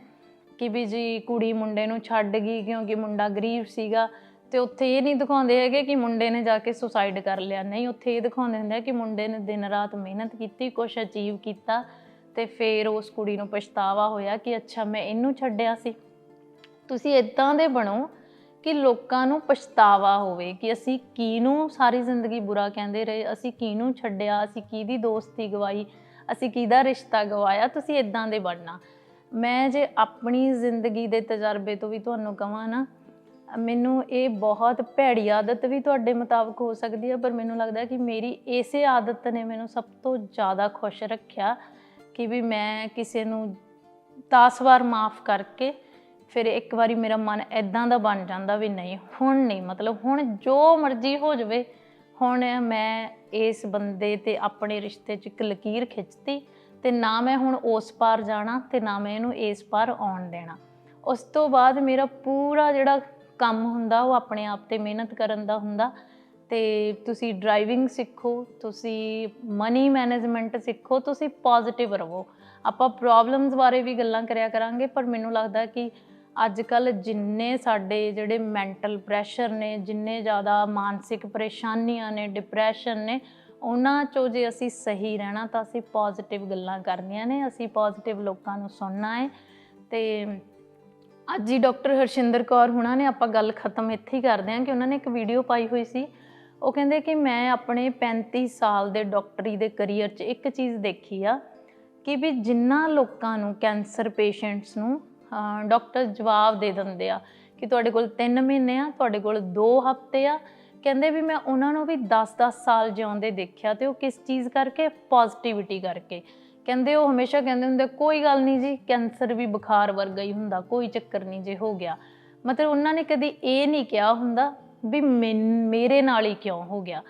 ਕਿ ਵੀ ਜੀ ਕੁੜੀ ਮੁੰਡੇ ਨੂੰ ਛੱਡ ਗਈ ਕਿਉਂਕਿ ਮੁੰਡਾ ਗਰੀਬ ਸੀਗਾ। ਤੇ ਉੱਥੇ ਇਹ ਨਹੀਂ ਦਿਖਾਉਂਦੇ ਹੈਗੇ ਕਿ ਮੁੰਡੇ ਨੇ ਜਾ ਕੇ ਸੁਸਾਈਡ ਕਰ ਲਿਆ। ਨਹੀਂ, ਉੱਥੇ ਇਹ ਦਿਖਾਉਂਦੇ ਹੁੰਦੇ ਆ ਕਿ ਮੁੰਡੇ ਨੇ ਦਿਨ ਰਾਤ ਮਿਹਨਤ ਕੀਤੀ ਕੁਝ ਅਚੀਵ ਕੀਤਾ ਤੇ ਫਿਰ ਉਸ ਕੁੜੀ ਨੂੰ ਪਛਤਾਵਾ ਹੋਇਆ ਕਿ ਅੱਛਾ, ਮੈਂ ਇਹਨੂੰ ਛੱਡਿਆ ਸੀ। ਤੁਸੀਂ ਇਦਾਂ ਦੇ ਬਣੋ ਕਿ ਲੋਕਾਂ ਨੂੰ ਪਛਤਾਵਾ ਹੋਵੇ ਕਿ ਅਸੀਂ ਕਿਹਨੂੰ ਸਾਰੀ ਜ਼ਿੰਦਗੀ ਬੁਰਾ ਕਹਿੰਦੇ ਰਹੇ, ਅਸੀਂ ਕਿਹਨੂੰ ਛੱਡਿਆ, ਅਸੀਂ ਕਿਹਦੀ ਦੋਸਤੀ ਗਵਾਈ, ਅਸੀਂ ਕਿਹਦਾ ਰਿਸ਼ਤਾ ਗਵਾਇਆ, ਤੁਸੀਂ ਇਦਾਂ ਦੇ ਬਣਨਾ। ਮੈਂ ਜੇ ਆਪਣੀ ਜ਼ਿੰਦਗੀ ਦੇ ਤਜਰਬੇ ਤੋਂ ਵੀ ਤੁਹਾਨੂੰ ਕਹਾਂ ਨਾ ਮੈਨੂੰ ਇਹ ਬਹੁਤ ਭੈੜੀ ਆਦਤ ਵੀ ਤੁਹਾਡੇ ਮੁਤਾਬਕ ਹੋ ਸਕਦੀ ਹੈ, ਪਰ ਮੈਨੂੰ ਲੱਗਦਾ ਕਿ ਮੇਰੀ ਇਸੇ ਆਦਤ ਨੇ ਮੈਨੂੰ ਸਭ ਤੋਂ ਜ਼ਿਆਦਾ ਖੁਸ਼ ਰੱਖਿਆ ਕਿ ਵੀ ਮੈਂ ਕਿਸੇ ਨੂੰ 10 ਵਾਰ ਮਾਫ ਕਰਕੇ ਫਿਰ ਇੱਕ ਵਾਰੀ ਮੇਰਾ ਮਨ ਐਦਾਂ ਦਾ ਬਣ ਜਾਂਦਾ ਵੀ ਨਹੀਂ, ਹੁਣ ਨਹੀਂ, ਮਤਲਬ ਹੁਣ ਜੋ ਮਰਜ਼ੀ ਹੋ ਜਾਵੇ, ਹੁਣ ਮੈਂ ਇਸ ਬੰਦੇ ਤੇ ਆਪਣੇ ਰਿਸ਼ਤੇ 'ਚ ਇੱਕ ਲਕੀਰ ਖਿੱਚਤੀ ਤੇ ਨਾ ਮੈਂ ਹੁਣ ਉਸ ਪਾਰ ਜਾਣਾ ਤੇ ਨਾ ਮੈਂ ਇਹਨੂੰ ਇਸ ਪਾਰ ਆਉਣ ਦੇਣਾ। ਉਸ ਤੋਂ ਬਾਅਦ ਮੇਰਾ ਪੂਰਾ ਜਿਹੜਾ ਕੰਮ ਹੁੰਦਾ, ਉਹ ਆਪਣੇ ਆਪ ਤੇ ਮਿਹਨਤ ਕਰਨ ਦਾ ਹੁੰਦਾ। ਤੇ ਤੁਸੀਂ ਡਰਾਈਵਿੰਗ ਸਿੱਖੋ, ਤੁਸੀਂ ਮਨੀ ਮੈਨੇਜਮੈਂਟ ਸਿੱਖੋ, ਤੁਸੀਂ ਪੋਜ਼ਿਟਿਵ ਰਹੋ। ਆਪਾਂ ਪ੍ਰੋਬਲਮਸ ਬਾਰੇ ਵੀ ਗੱਲਾਂ ਕਰਿਆ ਕਰਾਂਗੇ, ਪਰ ਮੈਨੂੰ ਲੱਗਦਾ ਕਿ ਅੱਜ ਕੱਲ ਜਿੰਨੇ ਸਾਡੇ ਜਿਹੜੇ ਮੈਂਟਲ ਪ੍ਰੈਸ਼ਰ ਨੇ, ਜਿੰਨੇ ਜ਼ਿਆਦਾ ਮਾਨਸਿਕ ਪਰੇਸ਼ਾਨੀਆਂ ਨੇ ਡਿਪਰੈਸ਼ਨ ਨੇ, ਉਹਨਾਂ ਚੋਂ ਜੇ ਅਸੀਂ ਸਹੀ ਰਹਿਣਾ ਤਾਂ ਅਸੀਂ ਪੋਜ਼ਿਟਿਵ ਗੱਲਾਂ ਕਰਨੀਆਂ ਨੇ, ਅਸੀਂ ਪੋਜ਼ਿਟਿਵ ਲੋਕਾਂ ਨੂੰ ਸੁਣਨਾ ਹੈ। ਤੇ ਅੱਜ ਹੀ ਡਾਕਟਰ ਹਰਸ਼ਿੰਦਰ ਕੌਰ ਹੁਣਾਂ ਨੇ ਆਪਾਂ ਗੱਲ ਖਤਮ ਇੱਥੇ ਹੀ ਕਰਦੇ ਹਾਂ ਕਿ ਉਹਨਾਂ ਨੇ ਇੱਕ ਵੀਡੀਓ ਪਾਈ ਹੋਈ ਸੀ। ਉਹ ਕਹਿੰਦੇ ਕਿ ਮੈਂ ਆਪਣੇ 35 ਸਾਲ ਦੇ ਡਾਕਟਰੀ ਦੇ ਕੈਰੀਅਰ 'ਚ ਇੱਕ ਚੀਜ਼ ਦੇਖੀ ਆ ਕਿ ਵੀ ਜਿੰਨਾ ਲੋਕਾਂ ਨੂੰ ਕੈਂਸਰ ਪੇਸ਼ੈਂਟਸ ਨੂੰ ਡਾਕਟਰ ਜਵਾਬ ਦੇ ਦਿੰਦੇ ਆ ਕਿ ਤੁਹਾਡੇ ਕੋਲ 3 ਮਹੀਨੇ ਆ, ਤੁਹਾਡੇ ਕੋਲ 2 ਹਫ਼ਤੇ ਆ। ਕਹਿੰਦੇ ਵੀ ਮੈਂ ਉਹਨਾਂ ਨੂੰ ਵੀ 10-10 ਸਾਲ ਜਿਉਂਦੇ ਦੇਖਿਆ ਤੇ ਉਹ ਕਿਸ ਚੀਜ਼ ਕਰਕੇ? ਪੋਜ਼ਿਟਿਵਿਟੀ ਕਰਕੇ। ਕਹਿੰਦੇ ਉਹ ਹਮੇਸ਼ਾ ਕਹਿੰਦੇ ਹੁੰਦੇ, ਕੋਈ ਗੱਲ ਨਹੀਂ ਜੀ, ਕੈਂਸਰ ਵੀ ਬੁਖਾਰ ਵਰਗਾ ਹੀ ਹੁੰਦਾ, ਕੋਈ ਚੱਕਰ ਨਹੀਂ ਜੇ ਹੋ ਗਿਆ। ਮਤਲਬ ਉਹਨਾਂ ਨੇ ਕਦੀ ਇਹ ਨਹੀਂ ਕਿਹਾ ਹੁੰਦਾ ਵੀ ਮੈਨ- ਮੇਰੇ ਨਾਲ ਹੀ ਕਿਉਂ ਹੋ ਗਿਆ।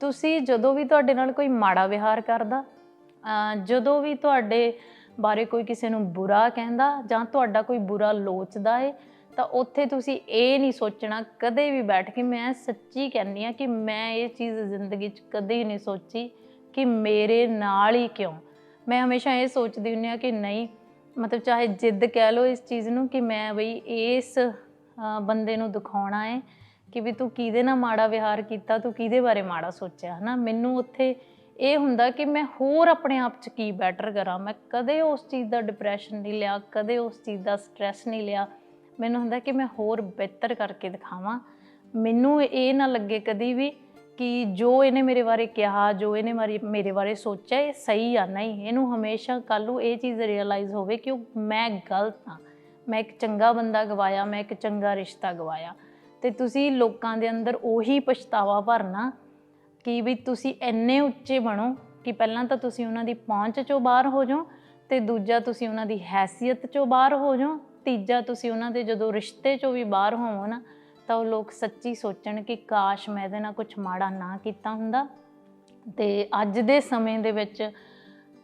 ਤੁਸੀਂ ਜਦੋਂ ਵੀ ਤੁਹਾਡੇ ਨਾਲ ਕੋਈ ਮਾੜਾ ਵਿਹਾਰ ਕਰਦਾ ਜਦੋਂ ਵੀ ਤੁਹਾਡੇ ਬਾਰੇ ਕੋਈ ਕਿਸੇ ਨੂੰ ਬੁਰਾ ਕਹਿੰਦਾ ਜਾਂ ਤੁਹਾਡਾ ਕੋਈ ਬੁਰਾ ਲੋਚਦਾ ਏ, ਤਾਂ ਉੱਥੇ ਤੁਸੀਂ ਇਹ ਨਹੀਂ ਸੋਚਣਾ ਕਦੇ ਵੀ ਬੈਠ ਕੇ, ਮੈਂ ਸੱਚੀ ਕਹਿੰਨੀ ਆ ਕਿ ਮੈਂ ਇਹ ਚੀਜ਼ ਜ਼ਿੰਦਗੀ 'ਚ ਕਦੇ ਨਹੀਂ ਸੋਚੀ ਕਿ ਮੇਰੇ ਨਾਲ ਹੀ ਕਿਉਂ? ਮੈਂ ਹਮੇਸ਼ਾ ਇਹ ਸੋਚਦੀ ਹੁੰਦੀ ਆ ਕਿ ਨਹੀਂ, ਮਤਲਬ ਚਾਹੇ ਜਿੱਦ ਕਹਿ ਲਓ ਇਸ ਚੀਜ਼ ਨੂੰ ਕਿ ਮੈਂ ਬਈ ਇਸ ਬੰਦੇ ਨੂੰ ਦਿਖਾਉਣਾ ਹੈ ਕਿ ਵੀ ਤੂੰ ਕਿਹਦੇ ਨਾਲ ਮਾੜਾ ਵਿਹਾਰ ਕੀਤਾ, ਤੂੰ ਕਿਹਦੇ ਬਾਰੇ ਮਾੜਾ ਸੋਚਿਆ, ਹਨਾ? ਮੈਨੂੰ ਉੱਥੇ ਇਹ ਹੁੰਦਾ ਕਿ ਮੈਂ ਹੋਰ ਆਪਣੇ ਆਪ 'ਚ ਕੀ ਬੈਟਰ ਕਰਾਂ? ਮੈਂ ਕਦੇ ਉਸ ਚੀਜ਼ ਦਾ ਡਿਪਰੈਸ਼ਨ ਨਹੀਂ ਲਿਆ, ਕਦੇ ਉਸ ਚੀਜ਼ ਦਾ ਸਟ੍ਰੈਸ ਨਹੀਂ ਲਿਆ। ਮੈਨੂੰ ਹੁੰਦਾ ਕਿ ਮੈਂ ਹੋਰ ਬਿਹਤਰ ਕਰਕੇ ਦਿਖਾਵਾਂ। ਮੈਨੂੰ ਇਹ ਨਾ ਲੱਗੇ ਕਦੀ ਵੀ ਕਿ ਜੋ ਇਹਨੇ ਮੇਰੇ ਬਾਰੇ ਕਿਹਾ, ਜੋ ਇਹਨੇ ਮਾਰੀ ਮੇਰੇ ਬਾਰੇ ਸੋਚਿਆ, ਇਹ ਸਹੀ ਆ, ਨਹੀਂ। ਇਹਨੂੰ ਹਮੇਸ਼ਾ ਕੱਲ ਨੂੰ ਇਹ ਚੀਜ਼ ਰਿਅਲਾਈਜ਼ ਹੋਵੇ ਕਿ ਉਹ ਮੈਂ ਗਲਤ ਹਾਂ ਮੈਂ ਇੱਕ ਚੰਗਾ ਬੰਦਾ ਗਵਾਇਆ, ਮੈਂ ਇੱਕ ਚੰਗਾ ਰਿਸ਼ਤਾ ਗਵਾਇਆ। ਤੇ ਤੁਸੀਂ ਲੋਕਾਂ ਦੇ ਅੰਦਰ ਉਹੀ ਪਛਤਾਵਾ ਭਰਨਾ ਕਿ ਵੀ ਤੁਸੀਂ ਇੰਨੇ ਉੱਚੇ ਬਣੋ ਕਿ ਪਹਿਲਾਂ ਤਾਂ ਤੁਸੀਂ ਉਹਨਾਂ ਦੀ ਪਹੁੰਚ ਚੋਂ ਬਾਹਰ ਹੋ ਜਾਓ ਤੇ ਦੂਜਾ ਤੁਸੀਂ ਉਹਨਾਂ ਦੀ ਹੈਸੀਅਤ ਚੋਂ ਬਾਹਰ ਹੋ ਜਾਓ, ਤੀਜਾ ਤੁਸੀਂ ਉਹਨਾਂ ਦੇ ਜਦੋਂ ਰਿਸ਼ਤੇ ਚੋਂ ਵੀ ਬਾਹਰ ਹੋਵੋ ਨਾ ਤਾਂ ਉਹ ਲੋਕ ਸੱਚੀ ਸੋਚਣ ਕਿ ਕਾਸ਼ ਮੈਂ ਇਹਦੇ ਨਾਲ ਕੁਝ ਮਾੜਾ ਨਾ ਕੀਤਾ ਹੁੰਦਾ। ਤੇ ਅੱਜ ਦੇ ਸਮੇਂ ਦੇ ਵਿੱਚ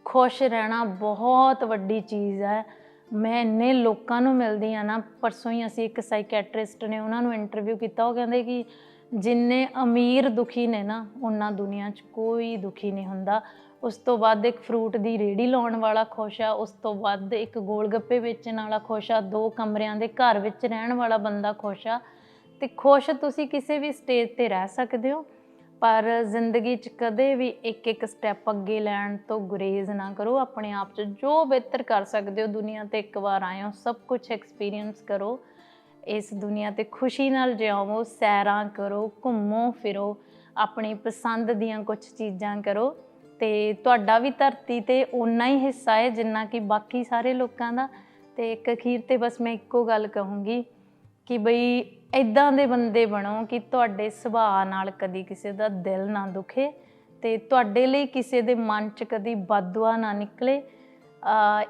ਖੁਸ਼ ਰਹਿਣਾ ਬਹੁਤ ਵੱਡੀ ਚੀਜ਼ ਹੈ। ਮੈਂ ਇੰਨੇ ਲੋਕਾਂ ਨੂੰ ਮਿਲਦੀ ਆ ਨਾ, ਪਰਸੋਂ ਹੀ ਅਸੀਂ ਇੱਕ ਸਾਈਕੈਟ੍ਰਿਸਟ ਨੇ ਉਹਨਾਂ ਨੂੰ ਇੰਟਰਵਿਊ ਕੀਤਾ, ਉਹ ਕਹਿੰਦੇ ਕਿ ਜਿੰਨੇ ਅਮੀਰ ਦੁਖੀ ਨੇ ਨਾ, ਉਹਨਾਂ ਦੁਨੀਆ 'ਚ ਕੋਈ ਦੁਖੀ ਨਹੀਂ ਹੁੰਦਾ। ਉਸ ਤੋਂ ਬਾਅਦ ਇੱਕ ਫਰੂਟ ਦੀ ਰੇੜੀ ਲਾਉਣ ਵਾਲਾ ਖੁਸ਼ ਆ, ਉਸ ਤੋਂ ਬਾਅਦ ਇੱਕ ਗੋਲ ਗੱਪੇ ਵੇਚਣ ਵਾਲਾ ਖੁਸ਼ ਆ, ਦੋ ਕਮਰਿਆਂ ਦੇ ਘਰ ਵਿੱਚ ਰਹਿਣ ਵਾਲਾ ਬੰਦਾ ਖੁਸ਼ ਆ। ਤੇ ਖੁਸ਼ ਤੁਸੀਂ ਕਿਸੇ ਵੀ ਸਟੇਜ ਤੇ ਰਹਿ ਸਕਦੇ ਹੋ, ਪਰ ਜ਼ਿੰਦਗੀ 'ਚ ਕਦੇ ਵੀ ਇੱਕ ਇੱਕ ਸਟੈਪ ਅੱਗੇ ਲੈਣ ਤੋਂ ਗੁਰੇਜ਼ ਨਾ ਕਰੋ। ਆਪਣੇ ਆਪ 'ਚ ਜੋ ਬਿਹਤਰ ਕਰ ਸਕਦੇ ਹੋ ਦੁਨੀਆ ਤੇ ਇੱਕ ਵਾਰ ਆਏ ਹੋ, ਸਭ ਕੁਝ ਐਕਸਪੀਰੀਅੰਸ ਕਰੋ। ਇਸ ਦੁਨੀਆ ਤੇ ਖੁਸ਼ੀ ਨਾਲ ਜਿਉਵੋ ਸੈਰਾਂ ਕਰੋ, ਘੁੰਮੋ, ਫਿਰੋ, ਆਪਣੀ ਪਸੰਦ ਦੀਆਂ ਕੁਝ ਚੀਜ਼ਾਂ ਕਰੋ। ਤੇ ਤੁਹਾਡਾ ਵੀ ਧਰਤੀ ਤੇ ਓਨਾ ਹੀ ਹਿੱਸਾ ਹੈ ਜਿੰਨਾ ਕਿ ਬਾਕੀ ਸਾਰੇ ਲੋਕਾਂ ਦਾ। ਤੇ ਇੱਕ ਅਖੀਰ ਤੇ ਬਸ ਮੈਂ ਇੱਕੋ ਗੱਲ ਕਹੂੰਗੀ ਕਿ ਬਈ ਇਦਾਂ ਦੇ ਬੰਦੇ ਬਣੋ ਕਿ ਤੁਹਾਡੇ ਸੁਭਾਅ ਨਾਲ ਕਦੀ ਕਿਸੇ ਦਾ ਦਿਲ ਨਾ ਦੁਖੇ ਤੇ ਤੁਹਾਡੇ ਲਈ ਕਿਸੇ ਦੇ ਮਨ 'ਚ ਕਦੀ ਬਦਦੁਆ ਨਾ ਨਿਕਲੇ।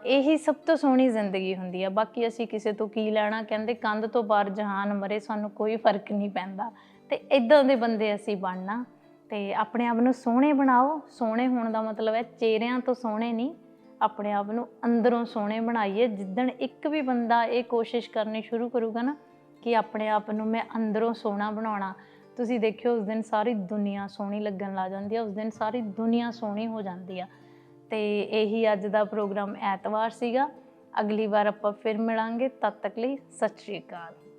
ਇਹੀ ਸਭ ਤੋਂ ਸੋਹਣੀ ਜ਼ਿੰਦਗੀ ਹੁੰਦੀ ਆ। ਬਾਕੀ ਅਸੀਂ ਕਿਸੇ ਤੋਂ ਕੀ ਲੈਣਾ? ਕਹਿੰਦੇ ਕੰਧ ਤੋਂ ਬਾਹਰ ਜਹਾਨ ਮਰੇ, ਸਾਨੂੰ ਕੋਈ ਫ਼ਰਕ ਨਹੀਂ ਪੈਂਦਾ। ਤੇ ਇਦਾਂ ਦੇ ਬੰਦੇ ਅਸੀਂ ਬਣਨਾ। ਤੇ ਆਪਣੇ ਆਪ ਨੂੰ ਸੋਹਣੇ ਬਣਾਓ। ਸੋਹਣੇ ਹੋਣ ਦਾ ਮਤਲਬ ਹੈ ਚਿਹਰਿਆਂ ਤੋਂ ਸੋਹਣੇ ਨਹੀਂ। ਆਪਣੇ ਆਪ ਨੂੰ ਅੰਦਰੋਂ ਸੋਹਣੇ ਬਣਾਈਏ। ਜਿੱਦਣ ਇੱਕ ਵੀ ਬੰਦਾ ਇਹ ਕੋਸ਼ਿਸ਼ ਕਰਨੀ ਸ਼ੁਰੂ ਕਰੂਗਾ ਨਾ ਕਿ ਆਪਣੇ ਆਪ ਨੂੰ ਮੈਂ ਅੰਦਰੋਂ ਸੋਹਣਾ ਬਣਾਉਣਾ। ਤੁਸੀਂ ਦੇਖਿਓ, ਉਸ ਦਿਨ ਸਾਰੀ ਦੁਨੀਆ ਸੋਹਣੀ ਲੱਗਣ ਲੱਗ ਜਾਂਦੀ ਆ, ਉਸ ਦਿਨ ਸਾਰੀ ਦੁਨੀਆ ਸੋਹਣੀ ਹੋ ਜਾਂਦੀ ਆ। ਤੇ ਇਹੀ ਅੱਜ ਦਾ ਪ੍ਰੋਗਰਾਮ ਐਤਵਾਰ ਸੀਗਾ। ਅਗਲੀ ਵਾਰ ਆਪਾਂ ਫਿਰ ਮਿਲਾਂਗੇ। ਤਦ ਤੱਕ ਲਈ ਸਤਿ ਸ਼੍ਰੀ ਅਕਾਲ।